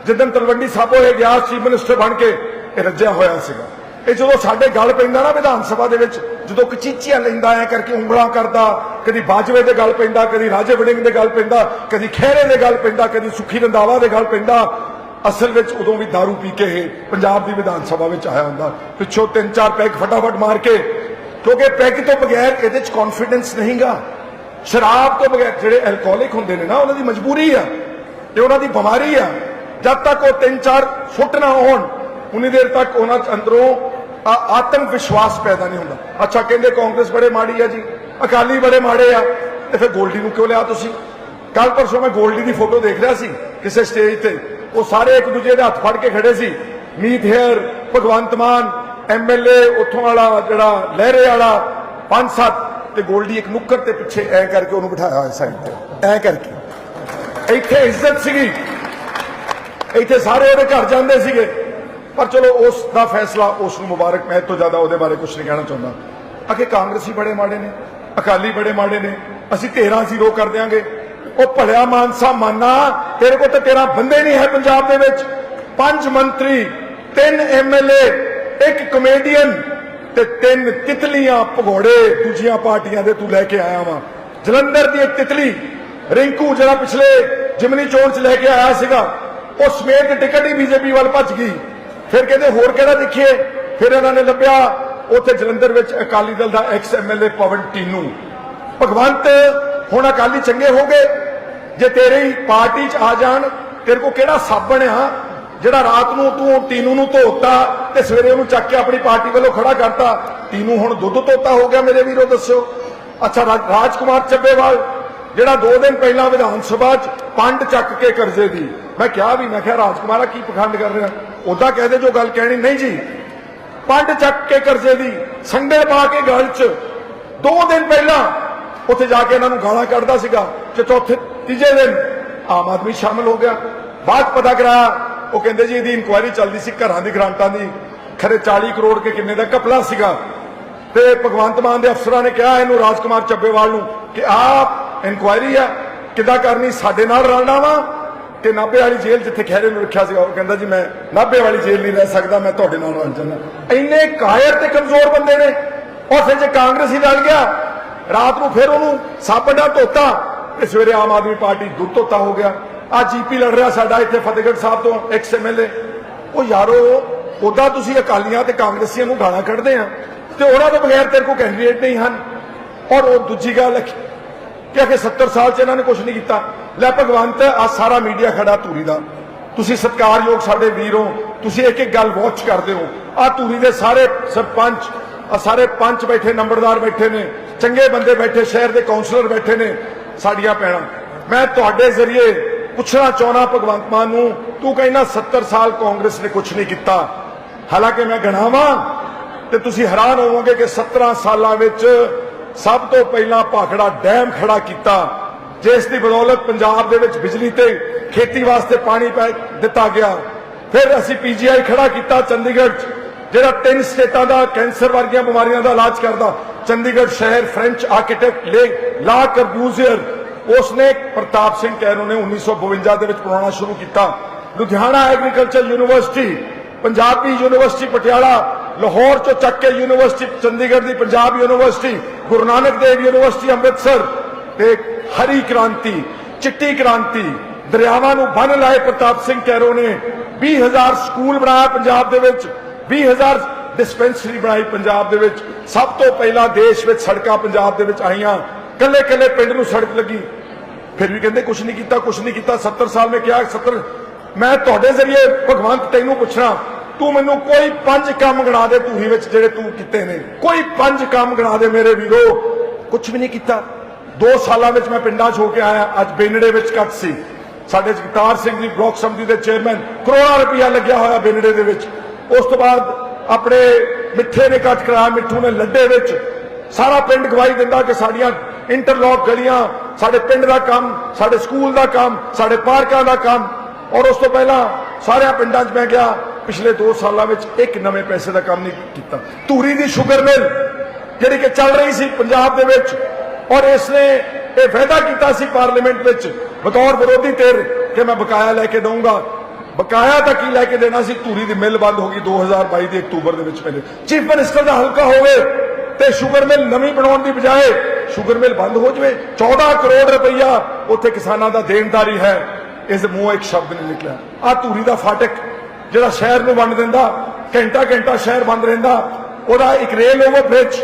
ਜਿੱਦਨ ਤਲਵੰਡੀ ਸਾਹਿਬੋਂ ਇਹ ਗਿਆ ਚੀਫ ਮਿਨਿਸਟਰ ਬਣ ਕੇ ਇਹ ਰੱਜਿਆ ਹੋਇਆ ਸੀਗਾ ਇਹ ਜਦੋਂ ਸਾਡੇ ਗੱਲ ਪੈਂਦਾ ਨਾ ਵਿਧਾਨ ਸਭਾ ਦੇ ਵਿੱਚ ਜਦੋਂ ਕਚੀਚੀਆਂ ਲੈਂਦਾ ਐ ਕਰਕੇ ਉਂਗਲਾਂ ਕਰਦਾ ਕਦੀ ਬਾਜਵੇ ਦੇ ਗੱਲ ਪੈਂਦਾ ਕਦੀ ਰਾਜੇ ਵੜਿੰਗ ਦੇ ਗੱਲ ਪੈਂਦਾ ਕਦੀ ਖਹਿਰੇ ਦੇ ਗੱਲ ਪੈਂਦਾ ਕਦੀ ਸੁਖੀ ਰੰਦਾਵਾ ਦੇ ਗੱਲ ਪੈਂਦਾ ਅਸਲ ਵਿੱਚ ਉਦੋਂ ਵੀ दारू ਪੀ ਕੇ ਇਹ ਪੰਜਾਬ ਦੀ ਵਿਧਾਨ ਸਭਾ ਵਿੱਚ ਆਇਆ ਹੁੰਦਾ। ਪਿੱਛੋਂ ਤਿੰਨ ਚਾਰ ਪੈਗ ਫਟਾਫਟ ਮਾਰ ਕੇ, ਕਿਉਂਕਿ ਪੈਗ ਤੋਂ ਬਗੈਰ ਇਹਦੇ ਚ ਕੌਨਫੀਡੈਂਸ ਨਹੀਂਗਾ। ਸ਼ਰਾਬ ਤੋਂ ਬਗੈਰ ਜਿਹੜੇ ਐਲਕੋਹਲਿਕ ਹੁੰਦੇ ਨੇ ਨਾ, ਉਹਨਾਂ ਦੀ ਮਜਬੂਰੀ ਆ ਤੇ ਉਹਨਾਂ ਦੀ ਬਿਮਾਰੀ ਆ। ਜਦ ਤੱਕ ਉਹ ਤਿੰਨ ਚਾਰ ਫੁੱਟ ਨਾ ਹੋਣ, ਉਨੀ ਦੇਰ ਤੱਕ ਉਹਨਾਂ ਚ ਅੰਦਰੋਂ ਆਤਮ ਵਿਸ਼ਵਾਸ ਪੈਦਾ ਨਹੀਂ ਹੁੰਦਾ। ਅੱਛਾ, ਕਹਿੰਦੇ ਕਾਂਗਰਸ ਬੜੇ ਮਾੜੀ ਆ ਜੀ, ਅਕਾਲੀ ਬੜੇ ਮਾੜੇ ਆ, ਤੇ ਫਿਰ ਗੋਲਡੀ ਨੂੰ ਕਿਉਂ ਲਿਆ ਤੁਸੀਂ? ਕੱਲ ਪਰਸੋਂ ਮੈਂ ਗੋਲਡੀ ਦੀ ਫੋਟੋ ਦੇਖ ਰਿਹਾ ਸੀ ਕਿਸੇ ਸਟੇਜ ਤੇ। ਉਹ ਸਾਰੇ ਇੱਕ ਦੂਜੇ ਦੇ ਹੱਥ ਫੜ ਕੇ ਖੜੇ ਸੀ। ਮੀਤ ਹੇਅਰ, ਭਗਵੰਤ ਮਾਨ ਐਮਐਲਏ ਉੱਥੋਂ ਵਾਲਾ ਜਿਹੜਾ ਲਹਿਰੇ ਵਾਲਾ, ਪੰਜ ਸੱਤ ਤੇ ਗੋਲਡੀ ਇੱਕ ਨੁੱਕਰ ਤੇ ਪਿੱਛੇ ਐ ਕਰਕੇ ਉਹਨੂੰ ਬਿਠਾਇਆ ਹੋਇਆ ਸਾਈਡ ਤੇ। ਐ ਕਰਕੇ। ਇੱਥੇ ਇੱਜ਼ਤ ਸੀਗੀ। ਇੱਥੇ ਸਾਰੇ ਉਹਦੇ ਘਰ ਜਾਂਦੇ ਸੀਗੇ। ਪਰ ਚਲੋ ਉਸ ਦਾ ਫੈਸਲਾ, ਉਸ ਨੂੰ ਮੁਬਾਰਕ। ਮੈਂ ਇਹ ਤੋਂ ਜ਼ਿਆਦਾ ਉਹਦੇ ਬਾਰੇ ਕੁਝ ਨਹੀਂ ਕਹਿਣਾ ਚਾਹੁੰਦਾ। ਅਕੇ ਕਾਂਗਰਸੀ ਬੜੇ ਮਾੜੇ ਨੇ, ਅਕਾਲੀ ਬੜੇ ਮਾੜੇ ਨੇ। ਅਸੀਂ 13 ਜ਼ੀਰੋ ਕਰ ਦਿਆਂਗੇ। ਉਹ ਭਲਿਆ ਮਾਨਸਾ ਮਾਨਾ, ਤੇਰੇ ਕੋਲ ਤਾਂ ਤੇਰਾ ਬੰਦੇ ਨਹੀਂ ਹੈ ਪੰਜਾਬ ਦੇ ਵਿੱਚ। ਪੰਜ ਮੰਤਰੀ, ਤਿੰਨ ਐਮਐਲਏ ਇੱਕ ਕਮੇਡੀਅਨ ਤੇ ਤਿੰਨ ਤਿਤਲੀਆਂ ਭਗੋੜੇ ਦੂਜੀਆਂ ਪਾਰਟੀਆਂ ਦੇ ਤੂੰ ਲੈ ਕੇ ਆਇਆ ਵਾਂ। ਜਲੰਧਰ ਦੀ ਇੱਕ ਤਿਤਲੀ, ਰਿੰਕੂ ਜਿਹੜਾ ਪਿਛਲੇ ਜਿਮਨੀ ਚੋਣ ਚ ਲੈ ਕੇ ਆਇਆ ਸੀਗਾ, ਉਹ ਸਮੇਤ ਟਿਕਟ ਹੀ ਬੀਜੇਪੀ ਵੱਲ ਭੱਜ ਗਈ। ਫਿਰ ਕਹਿੰਦੇ, ਹੋਰ ਕਿਹੜਾ ਦੇਖੀਏ? ਫਿਰ ਇਹਨਾਂ ਨੇ ਲੱਭਿਆ, ਉੱਥੇ ਜਲੰਧਰ ਵਿੱਚ ਅਕਾਲੀ ਦਲ ਦਾ ਐਕਸ ਐਮਐਲਏ ਪਵਨ ਟੀਨੂ। ਭਗਵੰਤ, ਹੁਣ ਅਕਾਲੀ ਚੰਗੇ ਹੋ ਗਏ। ਜੇ ਤੇਰੀ ਪਾਰਟੀ ਚ ਆ ਜਾਣ, ਤੇਰੇ ਕੋ ਕਿਹੜਾ ਸਾਬਣ ਆ ਜਿਹੜਾ ਰਾਤ ਨੂੰ ਤੂੰ ਟੀਨੂ ਨੂੰ ਧੋਤਾ ਤੇ ਸਵੇਰੇ ਉਹਨੂੰ ਚੱਕ ਕੇ ਆਪਣੀ ਪਾਰਟੀ ਵੱਲੋਂ ਖੜਾ ਕਰਤਾ, ਟੀਨੂ ਹੁਣ ਦੁੱਧ ਧੋਤਾ ਹੋ ਗਿਆ ਮੇਰੇ ਵੀਰੋ, ਦੱਸਿਓ। ਅੱਛਾ ਰਾਜਕੁਮਾਰ ਚੱਬੇਵਾਲ, ਜਿਹੜਾ 2 ਦਿਨ ਪਹਿਲਾਂ ਵਿਧਾਨ ਸਭਾ 'ਚ ਪੰਡ ਚੱਕ ਕੇ ਕਰਜ਼ੇ ਦੀ। ਮੈਂ ਕਿਹਾ ਵੀ, ਮੈਂ ਕਿਹਾ, ਰਾਜਕੁਮਾਰਾ ਕੀ ਪਖੰਡ ਕਰ ਰਿਹਾ? ਉਦਾਂ ਕਹਦੇ ਜੋ ਗੱਲ ਕਹਿਣੀ, ਨਹੀਂ ਜੀ। ਪੰਡ ਚੱਕ ਕੇ ਕਰਜ਼ੇ ਦੀ ਸੰਡੇ ਪਾ ਕੇ ਗੱਲ 'ਚ। 2 ਦਿਨ ਪਹਿਲਾਂ ਉੱਥੇ ਜਾ ਕੇ ਇਹਨਾਂ ਨੂੰ ਗਾਲਾਂ ਕੱਢਦਾ ਸੀਗਾ, ਤੇ ਚੌਥੇ ਤੀਜੇ ਦਿਨ ਆਮ ਆਦਮੀ ਸ਼ਾਮਲ ਹੋ ਗਿਆ। ਬਾਅਦ ਪਤਾ ਕਰਾਇਆ, ਉਹ ਕਹਿੰਦੇ ਜੀ ਇਹਦੀ ਇਨਕੁਆਇਰੀ ਚੱਲਦੀ ਸੀ ਘਰਾਂ ਦੀ, ਗ੍ਰਾਂਟਾਂ ਦੀ। ਖਰੇ 40 ਕਰੋੜ ਕੇ ਕਿੰਨੇ ਦਾ ਕਪਲਾ ਸੀਗਾ। ਤੇ ਭਗਵੰਤ ਮਾਨ ਦੇ ਅਫਸਰਾਂ ਨੇ ਕਿਹਾ, ਇਹਨੂੰ ਰਾਜਕੁਮਾਰ ਚੱਬੇਵਾਲ ਨੂੰ ਕਿ ਆਪ ਇਨਕੁਆਇਰੀ ਆ, ਕਿੱਦਾਂ ਕਰਨੀ, ਸਾਡੇ ਨਾਲ ਰਲਣਾ ਵਾ। ਤੇ ਨਾਭੇ ਵਾਲੀ ਜੇਲ੍ਹ ਜਿੱਥੇ ਖਹਿਰੇ ਨੂੰ ਰੱਖਿਆ ਸੀਗਾ, ਉਹ ਕਹਿੰਦਾ ਜੀ, ਮੈਂ ਨਾਭੇ ਵਾਲੀ ਜੇਲ੍ਹ ਨਹੀਂ ਰਹਿ ਸਕਦਾ, ਮੈਂ ਤੁਹਾਡੇ ਨਾਲ ਰਲ ਜਾਂਦਾ। ਇੰਨੇ ਕਾਇਰ ਤੇ ਕਮਜ਼ੋਰ ਬੰਦੇ ਨੇ। ਉਹ ਫਿਰ ਜੇ ਕਾਂਗਰਸੀ ਹੀ ਰਲ ਗਿਆ, ਰਾਤ ਨੂੰ ਫਿਰ ਉਹਨੂੰ ਸਾਪੜਾ ਧੋਤਾ ਤੇ ਸਵੇਰੇ ਆਮ ਆਦਮੀ ਪਾਰਟੀ ਦੁੱਧ ਧੋਤਾ ਹੋ ਗਿਆ। ਆ ਜੀਪੀ ਲੜ ਰਿਹਾ ਸਾਡਾ ਇੱਥੇ ਫਤਿਹਗੜ੍ਹ ਸਾਹਿਬ ਤੋਂ ਐਕਸ ਐਮਐਲਏ ਉਹ ਯਾਰੋ ਉਦਾਂ ਤੁਸੀਂ ਅਕਾਲੀਆਂ ਤੇ ਕਾਂਗਰਸੀਆਂ ਨੂੰ ਗਾਲਾਂ ਕੱਢਦੇ ਆ ਤੇ ਉਹਨਾਂ ਤੋਂ ਬਗੈਰ ਤੇਰੇ ਕੋਲ ਕੈਂਡੀਡੇਟ ਨਹੀਂ ਹਨ। ਔਰ ਉਹ ਦੂਜੀ ਗੱਲ ਹੈ ਕਿ ਅਖੇ 70 ਸਾਲ ਚ ਇਹਨਾਂ ਨੇ ਕੁਝ ਨਹੀਂ ਕੀਤਾ। ਲੈ ਭਗਵੰਤ ਆ ਸਾਰਾ ਮੀਡੀਆ ਖੜਾ ਧੂਰੀ ਦਾ। ਤੁਸੀਂ ਸਤਿਕਾਰਯੋਗ ਸਾਡੇ ਵੀਰ ਹੋ ਤੁਸੀਂ ਇੱਕ ਇੱਕ ਗੱਲ ਵਾਚ ਕਰਦੇ ਹੋ। ਆ ਧੂਰੀ ਦੇ ਸਾਰੇ ਸਰਪੰਚ ਆ ਸਾਰੇ ਪੰਚ ਬੈਠੇ, ਨੰਬਰਦਾਰ ਬੈਠੇ ਨੇ। ਚੰਗੇ ਬੰਦੇ ਬੈਠੇ, ਸ਼ਹਿਰ ਦੇ ਕਾਉਂਸਲਰ ਬੈਠੇ ਨੇ। ਸਾਡੀਆਂ ਪੈਣਾ ਮੈਂ ਤੁਹਾਡੇ ਜ਼ਰੀਏ ਪੁੱਛਣਾ ਚਾਹਣਾ ਭਗਵੰਤ ਮਾਨ ਨੂੰ, ਤੂੰ ਕਹਿੰਦਾ 70 ਸਾਲ ਕਾਂਗਰਸ ਨੇ ਕੁਝ ਨਹੀਂ ਕੀਤਾ। ਹਾਲਾਂਕਿ ਮੈਂ ਗਣਾਵਾਂ ਤੇ ਤੁਸੀਂ ਹੈਰਾਨ ਹੋਵੋਗੇ ਕਿ 17 ਸਾਲਾਂ ਵਿੱਚ ਸਭ ਤੋਂ ਪਹਿਲਾਂ ਭਾਖੜਾ ਡੈਮ ਖੜਾ ਕੀਤਾ, ਜਿਸ ਦੀ ਬਦੌਲਤ ਪੰਜਾਬ ਦੇ ਵਿੱਚ ਬਿਜਲੀ ਤੇ ਖੇਤੀ ਵਾਸਤੇ ਪਾਣੀ ਪੈ ਦਿੱਤਾ ਗਿਆ। ਫਿਰ ਅਸੀਂ ਪੀਜੀਆਈ ਖੜਾ ਕੀਤਾ ਚੰਡੀਗੜ੍ਹ 'ਚ, ਜਿਹੜਾ ਤਿੰਨ ਸਟੇਟਾਂ ਦਾ ਕੈਂਸਰ ਵਰਗੀਆਂ ਬਿਮਾਰੀਆਂ ਦਾ ਇਲਾਜ ਕਰਦਾ। ਚੰਡੀਗੜ੍ਹ ਸ਼ਹਿਰ ਫ੍ਰੈਂਚ ਆਰਕੀਟੈਕਟ ਲੇ ਲਾ ਕਰਬੂਜ਼ੀਅਰ ਉਸਨੇ ਪ੍ਰਤਾਪ ਸਿੰਘ ਕੈਰੋ ਨੇ 1952 ਦੇ ਵਿੱਚ ਬਣਾਉਣਾ ਸ਼ੁਰੂ ਕੀਤਾ। Ludhiana agriculture university Punjabi university Patiala, Lahore ਚੋਂ ਚੱਕ ਕੇ ਯੂਨੀਵਰਸਿਟੀ, ਚੰਡੀਗੜ੍ਹ ਦੀ ਪੰਜਾਬ ਯੂਨੀਵਰਸਿਟੀ, ਗੁਰੂ ਨਾਨਕ ਦੇਵ ਯੂਨੀਵਰਸਿਟੀ ਅੰਮ੍ਰਿਤਸਰ ਤੇ ਹਰੀ ਕ੍ਰਾਂਤੀ, ਚਿੱਟੀ ਕ੍ਰਾਂਤੀ, ਦਰਿਆਵਾਂ ਨੂੰ ਬੰਨ ਲਾਏ ਪ੍ਰਤਾਪ ਸਿੰਘ ਕੈਰੋ ਨੇ। 20000 ਸਕੂਲ ਬਣਾਇਆ ਪੰਜਾਬ ਦੇ ਵਿੱਚ 20000 ਡਿਸਪੈਂਸਰੀ ਬਣਾਈ ਪੰਜਾਬ ਦੇ ਵਿੱਚ। ਸਭ ਤੋਂ ਪਹਿਲਾਂ ਦੇਸ਼ ਵਿੱਚ ਸੜਕਾਂ ਪੰਜਾਬ ਦੇ ਵਿੱਚ ਆਈਆਂ। ਕੱਲੇ ਕੱਲੇ ਪਿੰਡ ਨੂੰ ਸੜਕ ਲੱਗੀ। ਫਿਰ ਵੀ ਕਹਿੰਦੇ ਕੁਝ ਨਹੀਂ ਕੀਤਾ ਕੁਝ ਨਹੀਂ ਕੀਤਾ। 70 ਸਾਲ ਮੈਂ ਕਿਹਾ 70 ਮੈਂ ਤੁਹਾਡੇ ਜ਼ਰੀਏ ਭਗਵੰਤ ਤੈਨੂੰ ਪੁੱਛਣਾ, ਤੂੰ ਮੈਨੂੰ ਕੋਈ ਪੰਜ ਕੰਮ ਗਣਾ ਦੇ ਧੂਹੀ ਵਿੱਚ ਜਿਹੜੇ ਤੂੰ ਕੀਤੇ ਨੇ। ਕੋਈ ਪੰਜ ਕੰਮ ਗਣਾ ਦੇ ਮੇਰੇ ਵੀਰੋ। ਕੁਝ ਵੀ ਨਹੀਂ ਕੀਤਾ। 2 ਸਾਲਾਂ ਵਿੱਚ ਮੈਂ ਪਿੰਡਾਂ 'ਚ ਹੋ ਕੇ ਆਇਆ। ਅੱਜ ਬੇਨੜੇ ਵਿੱਚ ਕੱਟ ਸੀ। ਸਾਡੇ ਜਗਤਾਰ ਸਿੰਘ ਜੀ, ਬਲਾਕ ਸਮਿਤੀ ਦੇ ਚੇਅਰਮੈਨ, ਕਰੋੜਾਂ ਰੁਪਇਆ ਲੱਗਿਆ ਹੋਇਆ ਬੇਨੜੇ ਦੇ ਵਿੱਚ। ਉਸ ਤੋਂ ਬਾਅਦ ਆਪਣੇ ਮਿੱਠੇ ਨੇ ਕੱਟ ਕਰਾਇਆ ਮਿੱਠੂ ਨੇ ਲੱਡੇ ਵਿੱਚ ਸਾਰਾ ਪਿੰਡ ਗਵਾਹੀ ਦਿੰਦਾ ਕਿ ਸਾਡੀਆਂ ਇੰਟਰਲੌਕ ਗਲੀਆਂ, ਸਾਡੇ ਪਿੰਡ ਦਾ ਕੰਮ, ਸਾਡੇ ਸਕੂਲ ਦਾ ਕੰਮ, ਸਾਡੇ ਪਾਰਕਾਂ ਦਾ ਕੰਮ। ਔਰ ਉਸ ਤੋਂ ਪਹਿਲਾਂ ਸਾਰਿਆਂ ਪਿੰਡਾਂ 'ਚ ਮੈਂ ਗਿਆ, ਪਿਛਲੇ 2 ਸਾਲਾਂ ਵਿੱਚ ਇੱਕ ਨਵੇਂ ਪੈਸੇ ਦਾ ਕੰਮ ਨਹੀਂ ਕੀਤਾ। ਧੂਰੀ ਦੀ ਸ਼ੂਗਰ ਮਿਲ ਜਿਹੜੀ ਕਿ ਚੱਲ ਰਹੀ ਸੀ ਪੰਜਾਬ ਦੇ ਵਿੱਚ, ਔਰ ਇਸ ਨੇ ਇਹ ਫਾਇਦਾ ਕੀਤਾ ਸੀ ਪਾਰਲੀਮੈਂਟ ਵਿੱਚ ਬਤੌਰ ਵਿਰੋਧੀ ਧਿਰ ਕਿ ਮੈਂ ਬਕਾਇਆ ਲੈ ਕੇ ਦਊਂਗਾ। ਬਕਾਇਆ ਤਾਂ ਕੀ ਲੈ ਕੇ ਦੇਣਾ ਸੀ? ਧੂਰੀ ਦੀ ਮਿਲ ਬੰਦ ਹੋ ਗਈ 2022 ਦੇ ਅਕਤੂਬਰ ਦੇ ਵਿੱਚ ਮੇਰੇ ਚੀਫ ਮਿਨਿਸਟਰ ਦਾ ਹਲਕਾ ਹੋਵੇ ਤੇ ਸ਼ੂਗਰ ਮਿਲ ਨਵੀਂ ਬਣਾਉਣ ਦੀ ਬਜਾਏ ਸ਼ੂਗਰ ਮਿਲ ਬੰਦ ਹੋ ਜਵੇ। 14 ਕਰੋੜ ਰੁਪਈਆ ਉੱਥੇ ਕਿਸਾਨਾਂ ਦਾ ਦੇਣਦਾਰੀ ਹੈ। ਇਸ ਦੇ ਇੱਕ ਸ਼ਬਦ ਨਹੀਂ ਨਿਕਲਿਆ। ਆ ਧੂਰੀ ਦਾ ਫਾਟਕ ਜਿਹੜਾ ਸ਼ਹਿਰ ਨੂੰ ਵੰਡ ਦਿੰਦਾ, ਘੰਟਾ ਘੰਟਾ ਸ਼ਹਿਰ ਬੰਦ ਰਹਿੰਦਾ, ਉਹਦਾ ਇੱਕ ਰੇਲ ਓਵਰ ਬ੍ਰਿਜ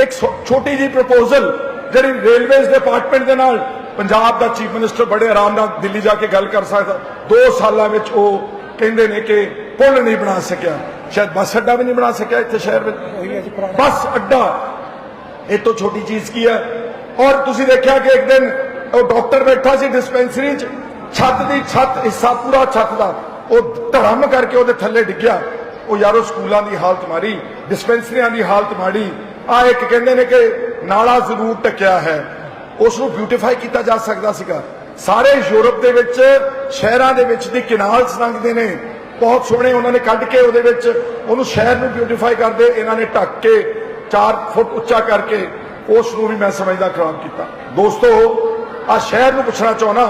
ਇੱਕ ਛੋਟੀ ਜੀ ਪ੍ਰਪੋਜ਼ਲ ਜਿਹੜੀ ਰੇਲਵੇਜ਼ ਡਿਪਾਰਟਮੈਂਟ ਦੇ ਨਾਲ ਪੰਜਾਬ ਦਾ ਚੀਫ ਮਿਨਿਸਟਰ ਬੜੇ ਆਰਾਮ ਨਾਲ ਦਿੱਲੀ ਜਾ ਕੇ ਗੱਲ ਕਰ ਸਕਦਾ। 2 ਸਾਲਾਂ ਵਿੱਚ ਉਹ ਕਹਿੰਦੇ ਨੇ ਕਿ ਪੁਲ ਨਹੀਂ ਬਣਾ ਸਕਿਆ। ਸ਼ਾਇਦ ਬੱਸ ਅੱਡਾ ਵੀ ਨਹੀਂ ਬਣਾ ਸਕਿਆ ਇੱਥੇ ਸ਼ਹਿਰ ਵਿੱਚ। ਬੱਸ ਅੱਡਾ, ਇਹ ਤੋਂ ਛੋਟੀ ਚੀਜ਼ ਕੀ ਹੈ? ਔਰ ਤੁਸੀਂ ਦੇਖਿਆ ਕਿ ਇੱਕ ਦਿਨ ਉਹ ਡਾਕਟਰ ਬੈਠਾ ਸੀ ਡਿਸਪੈਂਸਰੀ 'ਚ, ਛੱਤ ਦੀ ਛੱਤ, ਹਿੱਸਾ ਪੂਰਾ ਛੱਤ ਦਾ। ਉਹ ਧੜਮ ਕਰਕੇ ਉਹਦੇ ਥੱਲੇ ਡਿੱਗਿਆ। ਉਹ ਯਾਰੋ ਸਕੂਲਾਂ ਦੀ ਹਾਲਤ ਮਾਰੀ, ਡਿਸਪੈਂਸਰੀਆਂ ਦੀ ਹਾਲਤ ਮਾੜੀ ਆ ਇੱਕ ਕਹਿੰਦੇ ਨੇ ਕਿ ਨਾਲਾ ਜ਼ਰੂਰ ਟਕਿਆ ਹੈ। ਉਸ ਨੂੰ ਬਿਊਟੀਫਾਈ ਕੀਤਾ ਜਾ ਸਕਦਾ ਸੀਗਾ। ਸਾਰੇ ਯੂਰਪ ਦੇ ਵਿੱਚ, ਸ਼ਹਿਰਾਂ ਦੇ ਵਿੱਚ ਦੀ ਕਿਨਾਲਸ ਲੰਘਦੇ ਨੇ। ਬਹੁਤ ਸੋਹਣੇ ਉਹਨਾਂ ਨੇ ਕੱਢ ਕੇ ਉਹਦੇ ਵਿੱਚ ਉਹਨੂੰ ਸ਼ਹਿਰ ਨੂੰ ਬਿਊਟੀਫਾਈ ਕਰਦੇ, ਇਹਨਾਂ ਨੇ ਢੱਕ ਕੇ 4 ਫੁੱਟ ਉੱਚਾ ਕਰਕੇ ਉਸ ਨੂੰ ਵੀ ਮੈਂ ਸਮਝਦਾ ਖਰਾਬ ਕੀਤਾ। ਦੋਸਤੋ ਆ ਸ਼ਹਿਰ ਨੂੰ ਪੁੱਛਣਾ ਚਾਹਣਾ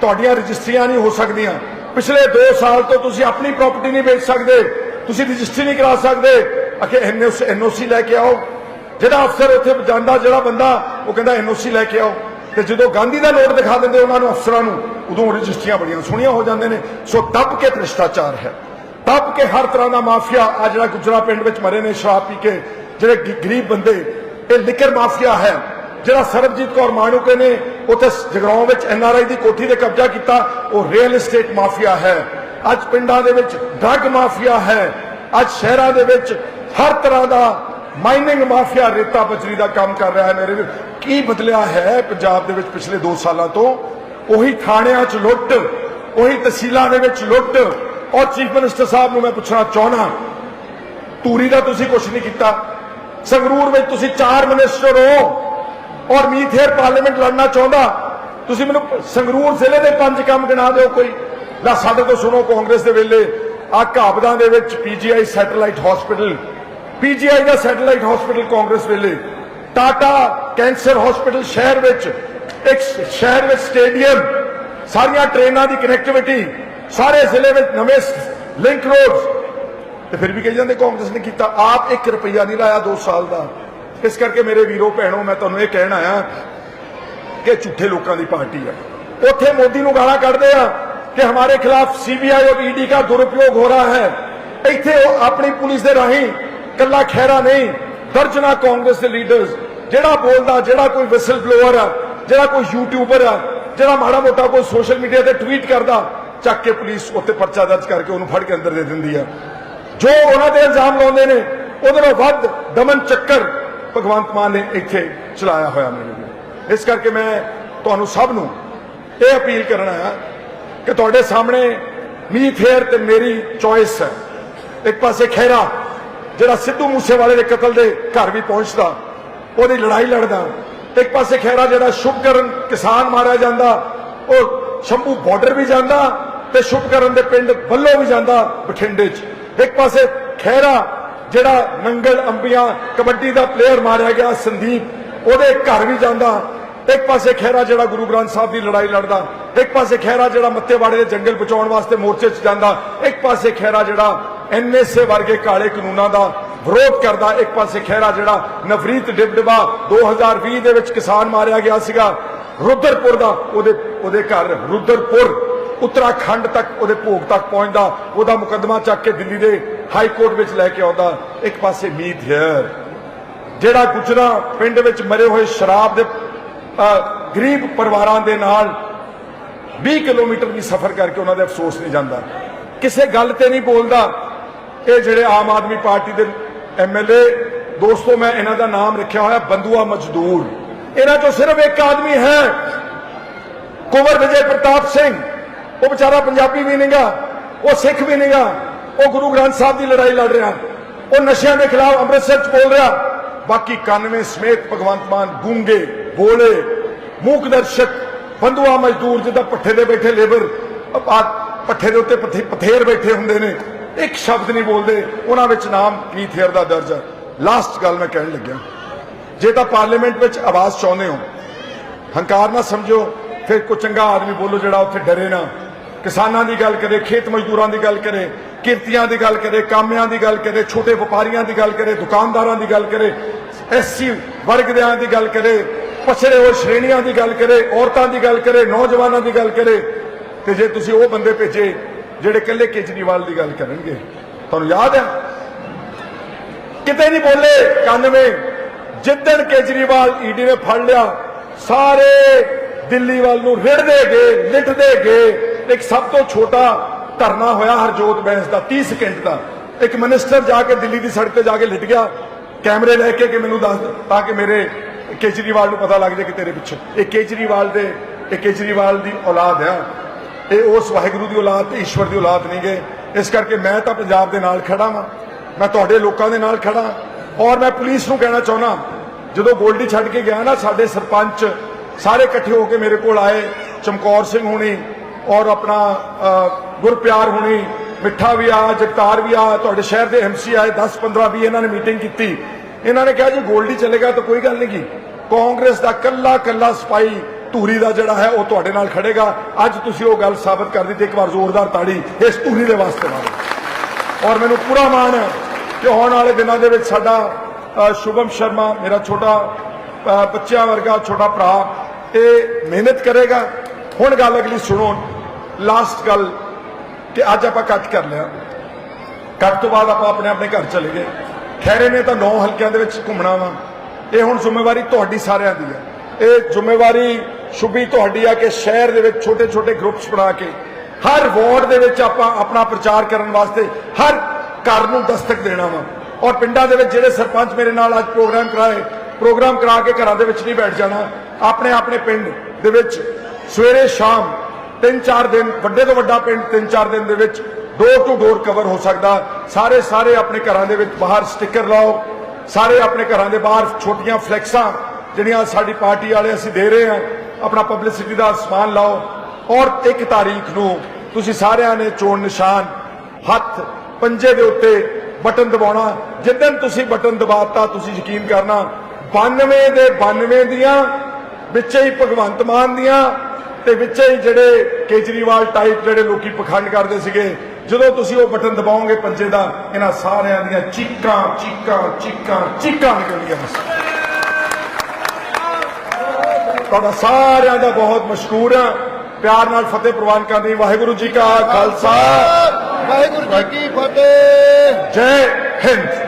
ਤੁਹਾਡੀਆਂ ਰਜਿਸਟਰੀਆਂ ਨਹੀਂ ਹੋ ਸਕਦੀਆਂ। ਪਿਛਲੇ 2 ਸਾਲ ਤੋਂ ਤੁਸੀਂ ਆਪਣੀ ਪ੍ਰਾਪਰਟੀ ਨਹੀਂ ਵੇਚ ਸਕਦੇ, ਤੁਸੀਂ ਰਜਿਸਟਰੀ ਨਹੀਂ ਕਰਾ ਸਕਦੇ। ਅਖੇ ਐਨਓਸੀ ਲੈ ਕੇ ਆਓ। ਜਿਹੜਾ ਅਫਸਰ ਉੱਥੇ ਜਾਂਦਾ, ਜਿਹੜਾ ਬੰਦਾ, ਉਹ ਕਹਿੰਦਾ ਐਨਓਸੀ ਲੈ ਕੇ ਆਓ। ਤੇ ਜਦੋਂ ਗਾਂਧੀ ਦਾ ਨੋਟ ਦਿਖਾ ਦਿੰਦੇ ਉਹਨਾਂ ਨੂੰ, ਅਫਸਰਾਂ ਨੂੰ, ਉਦੋਂ ਰਜਿਸਟਰੀਆਂ ਬੜੀਆਂ ਸੋਹਣੀਆਂ ਹੋ ਜਾਂਦੇ ਨੇ। ਸੋ ਦੱਬ ਕੇ ਭ੍ਰਿਸ਼ਟਾਚਾਰ ਹੈ। ਦੱਬ ਕੇ ਹਰ ਤਰ੍ਹਾਂ ਦਾ ਮਾਫੀਆ, ਆ ਜਿਹੜਾ ਗੁਜਰਾ ਪਿੰਡ ਵਿੱਚ ਮਰੇ ਨੇ ਸ਼ਰਾਬ ਪੀ ਕੇ, ਜਿਹੜੇ ਗਰੀਬ ਬੰਦੇ, ਇਹ ਲਿਕਰ ਮਾਫੀਆ ਹੈ। ਜਿਹੜਾ ਸਰਬਜੀਤ ਕੌਰ ਮਾਣੂਕੇ ਨੇ ਉੱਥੇ ਜਗਰਾਉਂ ਵਿੱਚ ਐਨਆਰਆਈ ਦੀ ਕੋਠੀ ਤੇ ਕਬਜ਼ਾ ਕੀਤਾ, ਉਹ ਰੀਅਲ ਏਸਟੇਟ ਮਾਫੀਆ ਹੈ। ਅੱਜ ਪਿੰਡਾਂ ਦੇ ਵਿੱਚ ਡਰੱਗ ਮਾਫੀਆ ਹੈ। ਅੱਜ ਸ਼ਹਿਰਾਂ ਦੇ ਵਿੱਚ ਹਰ ਤਰ੍ਹਾਂ ਦਾ ਮਾਈਨਿੰਗ ਮਾਫੀਆ ਰੇਤਾ ਬਚਰੀ ਦਾ ਕੰਮ ਕਰ ਰਿਹਾ ਹੈ ਮੇਰੇ ਵੀਰ। ਕੀ ਬਦਲਿਆ ਹੈ ਪੰਜਾਬ ਦੇ ਵਿੱਚ ਪਿਛਲੇ 2 ਸਾਲਾਂ ਤੋਂ? ਉਹੀ ਥਾਣਿਆਂ 'ਚ ਲੁੱਟ, ਉਹੀ ਤਹਿਸੀਲਾਂ ਦੇ ਵਿੱਚ ਲੁੱਟ। ਔਰ ਚੀਫ ਮਿਨਿਸਟਰ ਸਾਹਿਬ ਨੂੰ ਮੈਂ ਪੁੱਛਣਾ ਚਾਹਣਾ ਤੂਰੀ ਦਾ ਤੁਸੀਂ ਕੁਝ ਨਹੀਂ ਕੀਤਾ। ਸੰਗਰੂਰ ਵਿੱਚ ਤੁਸੀਂ ਚਾਰ ਮਿਨਿਸਟਰ ਹੋ। ਔਰ ਮੀਥੇਰ ਪਾਰਲੀਮੈਂਟ ਲੜਨਾ ਚਾਹੁੰਦਾ। ਤੁਸੀਂ ਮੈਨੂੰ ਸੰਗਰੂਰ ਜ਼ਿਲ੍ਹੇ ਦੇ ਪੰਜ ਕੰਮ ਗਿਣਾ ਦਿਓ ਕੋਈ। ਨਾ ਸਾਡੇ ਤੋਂ ਸੁਣੋ ਕਾਂਗਰਸ ਦੇ ਵੇਲੇ। ਆ ਘਾਬਦਾਂ ਦੇ ਵਿੱਚ ਪੀਜੀਆਈ ਸੈਟੇਲਾਈਟ ਹਸਪੀਟਲ ਪੀਜੀਆਈ ਦਾ ਸੈਟੇਲਾਈਟ ਹਸਪੀਟਲ ਕਾਂਗਰਸ ਵੇਲੇ, ਟਾਟਾ ਕੈਂਸਰ ਹਸਪੀਟਲ ਸ਼ਹਿਰ ਵਿੱਚ, ਇੱਕ ਸ਼ਹਿਰ ਵਿੱਚ ਸਟੇਡੀਅਮ, ਸਾਰੀਆਂ ਟ੍ਰੇਨਾਂ ਦੀ ਕਨੈਕਟੀਵਿਟੀ ਸਾਰੇ ਜ਼ਿਲ੍ਹੇ ਵਿੱਚ ਨਵੇਂ ਲਿੰਕ ਰੋਡਸ ਤੇ ਫਿਰ ਵੀ ਕਹੀ ਜਾਂਦੇ ਕਾਂਗਰਸ ਨੇ ਕੀਤਾ। ਆਪ 1 ਰੁਪਈਆ ਨਹੀਂ ਲਾਇਆ 2 ਸਾਲ ਦਾ। ਇਸ ਕਰਕੇ ਮੇਰੇ ਵੀਰੋ, ਭੈਣੋ, ਮੈਂ ਤੁਹਾਨੂੰ ਇਹ ਕਹਿਣ ਆਇਆ ਕਿ ਝੂਠੇ ਲੋਕਾਂ ਦੀ ਪਾਰਟੀ ਆ। ਉੱਥੇ ਮੋਦੀ ਨੂੰ ਗਾਲਾਂ ਕੱਢਦੇ ਆ ਕਿ ਹਮਾਰੇ ਖਿਲਾਫ ਸੀਬੀਆਈ ਔਰ ਈਡੀ ਦਾ ਦੁਰਪਯੋਗ ਹੋ ਰਹਾ ਹੈ। ਇੱਥੇ ਉਹ ਆਪਣੀ ਪੁਲਿਸ ਦੇ ਰਾਹੀਂ ਕੱਲਾ ਖਹਿਰਾ ਨਹੀਂ, ਦਰਜਨਾ ਕਾਂਗਰਸ ਦੇ ਲੀਡਰਸ ਜਿਹੜਾ ਬੋਲਦਾ, ਜਿਹੜਾ ਕੋਈ ਵਿਸਲ ਬਲੋਅਰ ਆ, ਜਿਹੜਾ ਕੋਈ ਯੂਟਿਊਬਰ ਆ, ਜਿਹੜਾ ਮਾੜਾ ਮੋਟਾ ਕੋਈ ਸੋਸ਼ਲ ਮੀਡੀਆ ਤੇ ਟਵੀਟ ਕਰਦਾ, ਚੱਕ ਕੇ ਪੁਲਿਸ ਉੱਤੇ ਪਰਚਾ ਦਰਜ ਕਰਕੇ ਉਹਨੂੰ ਫੜ ਕੇ ਅੰਦਰ ਦੇ ਦਿੰਦੀ ਆ। ਜੋ ਉਹਨਾਂ ਦੇ ਇਲਜ਼ਾਮ ਲਾਉਂਦੇ ਨੇ, ਉਹਦੇ ਨਾਲ ਵੱਧ ਦਮਨ ਚੱਕਰ ਭਗਵੰਤ ਮਾਨ ਨੇ ਇੱਥੇ ਚਲਾਇਆ ਹੋਇਆ ਮੇਰੇ ਵੀਰੋ ਇਸ ਕਰਕੇ ਮੈਂ ਤੁਹਾਨੂੰ ਸਭ ਨੂੰ ਇਹ ਅਪੀਲ ਕਰਨਾ ਆ ਕਿ ਤੁਹਾਡੇ ਸਾਹਮਣੇ ਮੀਤ ਹੇਅਰ ਤੇ ਮੇਰੀ ਚੋਇਸ ਹੈ। ਇੱਕ ਪਾਸੇ ਖਹਿਰਾ ਜਿਹੜਾ ਸਿੱਧੂ ਮੂਸੇਵਾਲੇ ਦੇ ਕਤਲ ਦੇ ਘਰ ਵੀ ਪਹੁੰਚਦਾ, ਉਹਦੀ ਲੜਾਈ ਲੜਦਾ। ਇੱਕ ਪਾਸੇ ਖਹਿਰਾ ਜਿਹੜਾ ਸ਼ੁਭਕਰਨ ਕਿਸਾਨ ਮਾਰਿਆ ਜਾਂਦਾ, ਉਹ ਸ਼ੰਭੂ ਬਾਰਡਰ ਵੀ ਜਾਂਦਾ ਤੇ ਸ਼ੁਭਕਰਨ ਦੇ ਪਿੰਡ ਵੱਲੋਂ ਵੀ ਜਾਂਦਾ ਬਠਿੰਡੇ 'ਚ। ਇੱਕ ਪਾਸੇ ਖਹਿਰਾ ਜਿਹੜਾ ਨੰਗਲ, ਅੰਬੀਆਂ ਕਬੱਡੀ ਦਾ ਪਲੇਅਰ ਮਾਰਿਆ ਗਿਆ, ਸੰਦੀਪ, ਉਹਦੇ ਘਰ ਵੀ ਜਾਂਦਾ। ਇੱਕ ਪਾਸੇ ਖਹਿਰਾ ਜਿਹੜਾ ਗੁਰੂ ਗ੍ਰੰਥ ਸਾਹਿਬ ਦੀ ਲੜਾਈ ਲੜਦਾ, ਇੱਕ ਪਾਸੇ ਖਹਿਰਾ ਜਿਹੜਾ ਮੱਤੇਵਾੜੇ ਦੇ ਜੰਗਲ ਬਚਾਉਣ ਵਾਸਤੇ ਮੋਰਚੇ 'ਚ ਜਾਂਦਾ, ਇੱਕ ਪਾਸੇ ਖਹਿਰਾ ਜਿਹੜਾ ਐਨਐਸਏ ਵਰਗੇ ਕਾਲੇ ਕਾਨੂੰਨਾਂ ਦਾ ਵਿਰੋਧ ਕਰਦਾ ਇੱਕ ਪਾਸੇ ਖਹਿਰਾ ਜਿਹੜਾ ਨਵਰੀਤ ਡਿਬਡਬਾ 2020 ਦੇ ਵਿੱਚ ਕਿਸਾਨ ਮਾਰਿਆ ਗਿਆ ਸੀਗਾ, ਰੁਦਰਪੁਰ ਦਾ, ਉਹਦੇ ਉਹਦੇ ਘਰ ਰੁਦਰਪੁਰ, ਉੱਤਰਾਖੰਡ ਤੱਕ ਉਹਦੇ ਭੋਗ ਤੱਕ ਪਹੁੰਚਦਾ, ਉਹਦਾ ਮੁਕੱਦਮਾ ਚੱਕ ਕੇ ਦਿੱਲੀ ਦੇ ਹਾਈ ਕੋਰਟ ਵਿੱਚ ਲੈ ਕੇ ਆਉਂਦਾ, ਇੱਕ ਪਾਸੇ ਮੀਤ ਹੇਅਰ ਜਿਹੜਾ ਗੁਜਰਾ ਪਿੰਡ ਵਿੱਚ ਮਰੇ ਹੋਏ ਸ਼ਰਾਬ ਦੇ ਗਰੀਬ ਪਰਿਵਾਰਾਂ ਦੇ ਨਾਲ 20 ਕਿਲੋਮੀਟਰ ਦੀ ਸਫ਼ਰ ਕਰਕੇ ਉਹਨਾਂ ਦੇ ਅਫਸੋਸ ਨਹੀਂ ਜਾਂਦਾ। ਕਿਸੇ ਗੱਲ ਤੇ ਨਹੀਂ ਬੋਲਦਾ ਇਹ ਜਿਹੜੇ ਆਮ ਆਦਮੀ ਪਾਰਟੀ ਦੇ ਐਮਐਲਏ ਦੋਸਤੋ, ਮੈਂ ਇਹਨਾਂ ਦਾ ਨਾਮ ਰੱਖਿਆ ਹੋਇਆ, ਬੰਦੂਆ ਮਜ਼ਦੂਰ। ਇਹਨਾਂ ਚੋਂ ਸਿਰਫ ਇੱਕ ਆਦਮੀ ਹੈ, ਕੁਵਰ ਵਿਜੇ ਪ੍ਰਤਾਪ ਸਿੰਘ। ਉਹ ਵਿਚਾਰਾ ਪੰਜਾਬੀ ਵੀ ਨਹੀਂਗਾ, ਉਹ ਸਿੱਖ ਵੀ ਨਹੀਂਗਾ, ਉਹ ਗੁਰੂ ਗ੍ਰੰਥ ਸਾਹਿਬ ਦੀ ਲੜਾਈ ਲੜ ਰਿਹਾ। ਉਹ ਨਸ਼ਿਆਂ ਦੇ ਖਿਲਾਫ ਅੰਮ੍ਰਿਤਸਰ ਚ ਬੋਲ ਰਿਹਾ। ਬਾਕੀ 91 ਸਮੇਤ ਭਗਵੰਤ ਮਾਨ ਗੂੰਗੇ, ਬੋਲੇ ਮੂਕ ਦਰਸ਼ਕ ਬੰਦੂਆ ਮਜ਼ਦੂਰ ਜਿੱਦਾਂ ਪੱਠੇ ਦੇ ਬੈਠੇ ਲੇਬਰ ਪੱਠੇ ਦੇ ਉੱਤੇ ਪਥੇਰ ਬੈਠੇ ਹੁੰਦੇ ਨੇ। ਇੱਕ ਸ਼ਬਦ ਨਹੀਂ ਬੋਲਦੇ ਉਹਨਾਂ ਵਿੱਚ ਨਾਮ ਮੀਥੇਰ ਦਾ ਦਰਜ ਹੈ ਲਾਸਟ ਗੱਲ ਮੈਂ ਕਹਿਣ ਲੱਗਿਆ ਜੇ ਤਾਂ ਪਾਰਲੀਮੈਂਟ ਵਿੱਚ ਆਵਾਜ਼ ਚਾਹੁੰਦੇ ਹੋ ਹੰਕਾਰ ਨਾ ਸਮਝੋ ਫਿਰ ਕੋਈ ਚੰਗਾ ਆਦਮੀ ਬੋਲੋ ਜਿਹੜਾ ਉੱਥੇ ਡਰੇ ਨਾ ਕਿਸਾਨਾਂ ਦੀ ਗੱਲ ਕਰੇ ਖੇਤ ਮਜ਼ਦੂਰਾਂ ਦੀ ਗੱਲ ਕਰੇ ਕਿਰਤੀਆਂ ਦੀ ਗੱਲ ਕਰੇ ਕਾਮਿਆਂ ਦੀ ਗੱਲ ਕਰੇ ਛੋਟੇ ਵਪਾਰੀਆਂ ਦੀ ਗੱਲ ਕਰੇ ਦੁਕਾਨਦਾਰਾਂ ਦੀ ਗੱਲ ਕਰੇ ਐਸਸੀ ਵਰਗ ਦਿਆਂ ਦੀ ਗੱਲ ਕਰੇ ਪਛੜੇ ਹੋਏ ਸ਼੍ਰੇਣੀਆਂ ਦੀ ਗੱਲ ਕਰੇ ਔਰਤਾਂ ਦੀ ਗੱਲ ਕਰੇ ਨੌਜਵਾਨਾਂ ਦੀ ਗੱਲ ਕਰੇ ਤੇ ਜੇ ਤੁਸੀਂ ਉਹ ਬੰਦੇ ਭੇਜੇ ਜਿਹੜੇ ਇਕੱਲੇ ਕੇਜਰੀਵਾਲ ਦੀ ਗੱਲ ਕਰਨਗੇ। ਤੁਹਾਨੂੰ ਯਾਦ ਹੈ? ਕਿਤੇ ਨਹੀਂ ਬੋਲੇ 91 ਜਿੱਦਣ ਕੇਜਰੀਵਾਲ ਈਡੀ ਨੇ ਫੜ ਲਿਆ, ਸਾਰੇ ਦਿੱਲੀ ਵੱਲ ਨੂੰ ਰਿੜਦੇ ਗਏ ਲਿਟਦੇ ਗਏ। ਇੱਕ ਸਭ ਤੋਂ ਛੋਟਾ ਧਰਨਾ ਹੋਇਆ ਹਰਜੋਤ ਬੈਂਸ ਦਾ 30 ਸਕਿੰਟ ਦਾ। ਇੱਕ ਮਿਨਿਸਟਰ ਜਾ ਕੇ ਦਿੱਲੀ ਦੀ ਸੜਕ ਤੇ ਜਾ ਕੇ ਲਿਟ ਗਿਆ। ਕੈਮਰੇ ਲੈ ਕੇ ਕਿ ਮੈਨੂੰ ਦੱਸ ਤਾਂ ਕਿ ਮੇਰੇ ਕੇਜਰੀਵਾਲ ਨੂੰ ਪਤਾ ਲੱਗ ਜਾਏ ਕਿ ਤੇਰੇ ਪਿੱਛੇ। ਇਹ ਕੇਜਰੀਵਾਲ ਦੇ ਇਹ ਕੇਜਰੀਵਾਲ ਦੀ ਔਲਾਦ ਆ। ਇਹ ਉਸ ਵਾਹਿਗੁਰੂ ਦੀ ਔਲਾਦ ਤੇ ਈਸ਼ਵਰ ਦੀ ਔਲਾਦ ਨਹੀਂ ਗਏ। ਇਸ ਕਰਕੇ ਮੈਂ ਤਾਂ ਪੰਜਾਬ ਦੇ ਨਾਲ ਖੜਾ ਵਾਂ। ਮੈਂ ਤੁਹਾਡੇ ਲੋਕਾਂ ਦੇ ਨਾਲ ਖੜਾ ਔਰ ਮੈਂ ਪੁਲਿਸ ਨੂੰ ਕਹਿਣਾ ਚਾਹੁੰਦਾ ਜਦੋਂ ਗੋਲਡੀ ਛੱਡ ਕੇ ਗਿਆ ਨਾ ਸਾਡੇ ਸਰਪੰਚ ਸਾਰੇ ਇਕੱਠੇ ਹੋ ਕੇ ਮੇਰੇ ਕੋਲ ਆਏ ਚਮਕੌਰ ਸਿੰਘ ਹੋਣੀ ਔਰ ਆਪਣਾ ਅ, ਗੁਰਪਿਆਰ ਹੋਣੀ ਮਿੱਠਾ ਵੀ ਆ ਜਗਤਾਰ ਵੀ ਆ ਤੁਹਾਡੇ ਸ਼ਹਿਰ ਦੇ ਐਮਸੀ ਆਏ 10 15 20 ਇਹਨਾਂ ਨੇ ਮੀਟਿੰਗ ਕੀਤੀ। ਇਹਨਾਂ ਨੇ ਕਿਹਾ ਜੀ ਗੋਲਡੀ ਚਲੇਗਾ ਤਾਂ ਕੋਈ ਗੱਲ ਨਹੀਂ ਕੀ। ਕਾਂਗਰਸ ਦਾ ਕੱਲਾ ਕੱਲਾ ਸਪਾਈ ਧੂਰੀ ਦਾ ਜਿਹੜਾ ਹੈ ਉਹ ਤੁਹਾਡੇ ਨਾਲ ਖੜੇਗਾ। ਅੱਜ ਤੁਸੀਂ ਉਹ ਗੱਲ ਸਾਬਤ ਕਰ ਦਿੱਤੀ, ਇੱਕ ਵਾਰ ਜ਼ੋਰਦਾਰ ਤਾੜੀ ਇਸ ਧੂਰੀ ਦੇ ਵਾਸਤੇ ਮਾਰੋ ਔਰ ਮੈਨੂੰ ਪੂਰਾ ਮਾਣ ਹੈ ਕਿ ਆਉਣ ਵਾਲੇ ਦਿਨਾਂ ਦੇ ਵਿੱਚ ਸਾਡਾ ਸ਼ੁਭਮ ਸ਼ਰਮਾ, ਮੇਰਾ ਛੋਟਾ ਬੱਚਿਆਂ ਵਰਗਾ ਛੋਟਾ ਭਰਾ, ਇਹ ਮਿਹਨਤ ਕਰੇਗਾ। ਹੁਣ ਗੱਲ ਅਗਲੀ ਸੁਣੋ। ਲਾਸਟ ਗੱਲ ਕਿ ਅੱਜ ਆਪਾਂ ਕੱਟ ਕਰ ਲਿਆ। ਕੱਟ ਤੋਂ ਬਾਅਦ ਆਪਾਂ ਆਪਣੇ ਆਪਣੇ ਘਰ ਚਲੇ ਗਏ। ਖੈਰੇ ਨੇ ਤਾਂ 9 ਹਲਕਿਆਂ ਦੇ ਵਿੱਚ ਘੁੰਮਣਾ ਵਾ। ਇਹ ਹੁਣ ਜ਼ਿੰਮੇਵਾਰੀ ਤੁਹਾਡੀ ਸਾਰਿਆਂ ਦੀ ਹੈ। ਇਹ ਜ਼ਿੰਮੇਵਾਰੀ ਸ਼ੁਭੀ ਤੁਹਾਡੀ ਆ ਕਿ ਸ਼ਹਿਰ ਦੇ ਵਿੱਚ ਛੋਟੇ ਛੋਟੇ ਗਰੁੱਪਸ ਬਣਾ ਕੇ, ਹਰ ਵਾਰਡ ਦੇ ਵਿੱਚ ਆਪਾਂ ਆਪਣਾ ਪ੍ਰਚਾਰ ਕਰਨ ਵਾਸਤੇ ਹਰ ਘਰ ਨੂੰ ਦਸਤਕ ਦੇਣਾ ਵਾ। ਔਰ ਪਿੰਡਾਂ ਦੇ ਵਿੱਚ ਜਿਹੜੇ ਸਰਪੰਚ ਮੇਰੇ ਨਾਲ ਅੱਜ ਪ੍ਰੋਗਰਾਮ ਕਰਾਏ, ਪ੍ਰੋਗਰਾਮ ਕਰਾ ਕੇ ਘਰਾਂ ਦੇ ਵਿੱਚ ਨਹੀਂ ਬੈਠ ਜਾਣਾ। ਆਪਣੇ ਆਪਣੇ ਪਿੰਡ ਦੇ ਵਿੱਚ ਸਵੇਰੇ ਸ਼ਾਮ ਤਿੰਨ ਚਾਰ ਦਿਨ, ਵੱਡੇ ਤੋਂ ਵੱਡਾ ਪਿੰਡ ਤਿੰਨ ਚਾਰ ਦਿਨ ਦੇ ਵਿੱਚ ਡੋਰ ਟੂ ਡੋਰ ਕਵਰ ਹੋ ਸਕਦਾ। ਸਾਰੇ ਸਾਰੇ ਆਪਣੇ ਘਰਾਂ ਦੇ ਵਿੱਚ ਬਾਹਰ ਸਟicker ਲਾਓ। ਸਾਰੇ ਆਪਣੇ ਘਰਾਂ ਦੇ ਬਾਹਰ ਛੋਟੀਆਂ ਫਲੈਕਸਾਂ ਜਿਹੜੀਆਂ ਸਾਡੀ ਪਾਰਟੀ ਵਾਲੇ ਅਸੀਂ ਦੇ ਰਹੇ ਹਾਂ। ਆਪਣਾ ਪਬਲਿਸਿਟੀ ਦਾ ਸਮਾਨ ਲਾਓ ਔਰ ਇੱਕ ਤਾਰੀਖ ਨੂੰ ਤੁਸੀਂ ਸਾਰਿਆਂ ਨੇ ਚੋਣ ਨਿਸ਼ਾਨ ਹੱਥ ਪੰਜੇ ਦੇ ਉੱਤੇ ਬਟਨ ਦਬਾਉਣਾ ਜਿੱਦਨ ਤੁਸੀਂ ਬਟਨ ਦਬਾਤਾ ਤੁਸੀਂ ਯਕੀਨ ਕਰਨਾ 92 ਦੇ 92 ਦੀਆਂ, ਵਿੱਚ ਹੀ ਭਗਵੰਤ ਮਾਨ ਦੀਆਂ ਤੇ ਵਿੱਚ ਹੀ ਜਿਹੜੇ ਕੇਜਰੀਵਾਲ ਟਾਈਪ ਜਿਹੜੇ ਲੋਕੀ ਪਖੰਡ ਕਰਦੇ ਸੀਗੇ, ਜਦੋਂ ਤੁਸੀਂ ਉਹ ਬਟਨ ਦਬਾਓਗੇ ਪੰਜੇ ਦਾ, ਇਹਨਾਂ ਸਾਰਿਆਂ ਦੀਆਂ ਚੀਕਾਂ ਚੀਕਾਂ ਚੀਕਾਂ ਚੀਕਾਂ ਨਿਕਲਦੀਆਂ ਤੁਹਾਡਾ ਸਾਰਿਆਂ ਦਾ ਬਹੁਤ ਮਸ਼ਕੂਰ ਹਾਂ ਪਿਆਰ ਨਾਲ ਫਤਿਹ ਪ੍ਰਵਾਨ ਕਰਨੀ ਵਾਹਿਗੁਰੂ ਜੀ ਕਾ ਖਾਲਸਾ। ਵਾਹਿਗੁਰੂ ਜੀ ਕੀ ਫਤਿਹ। ਜੈ ਹਿੰਦ।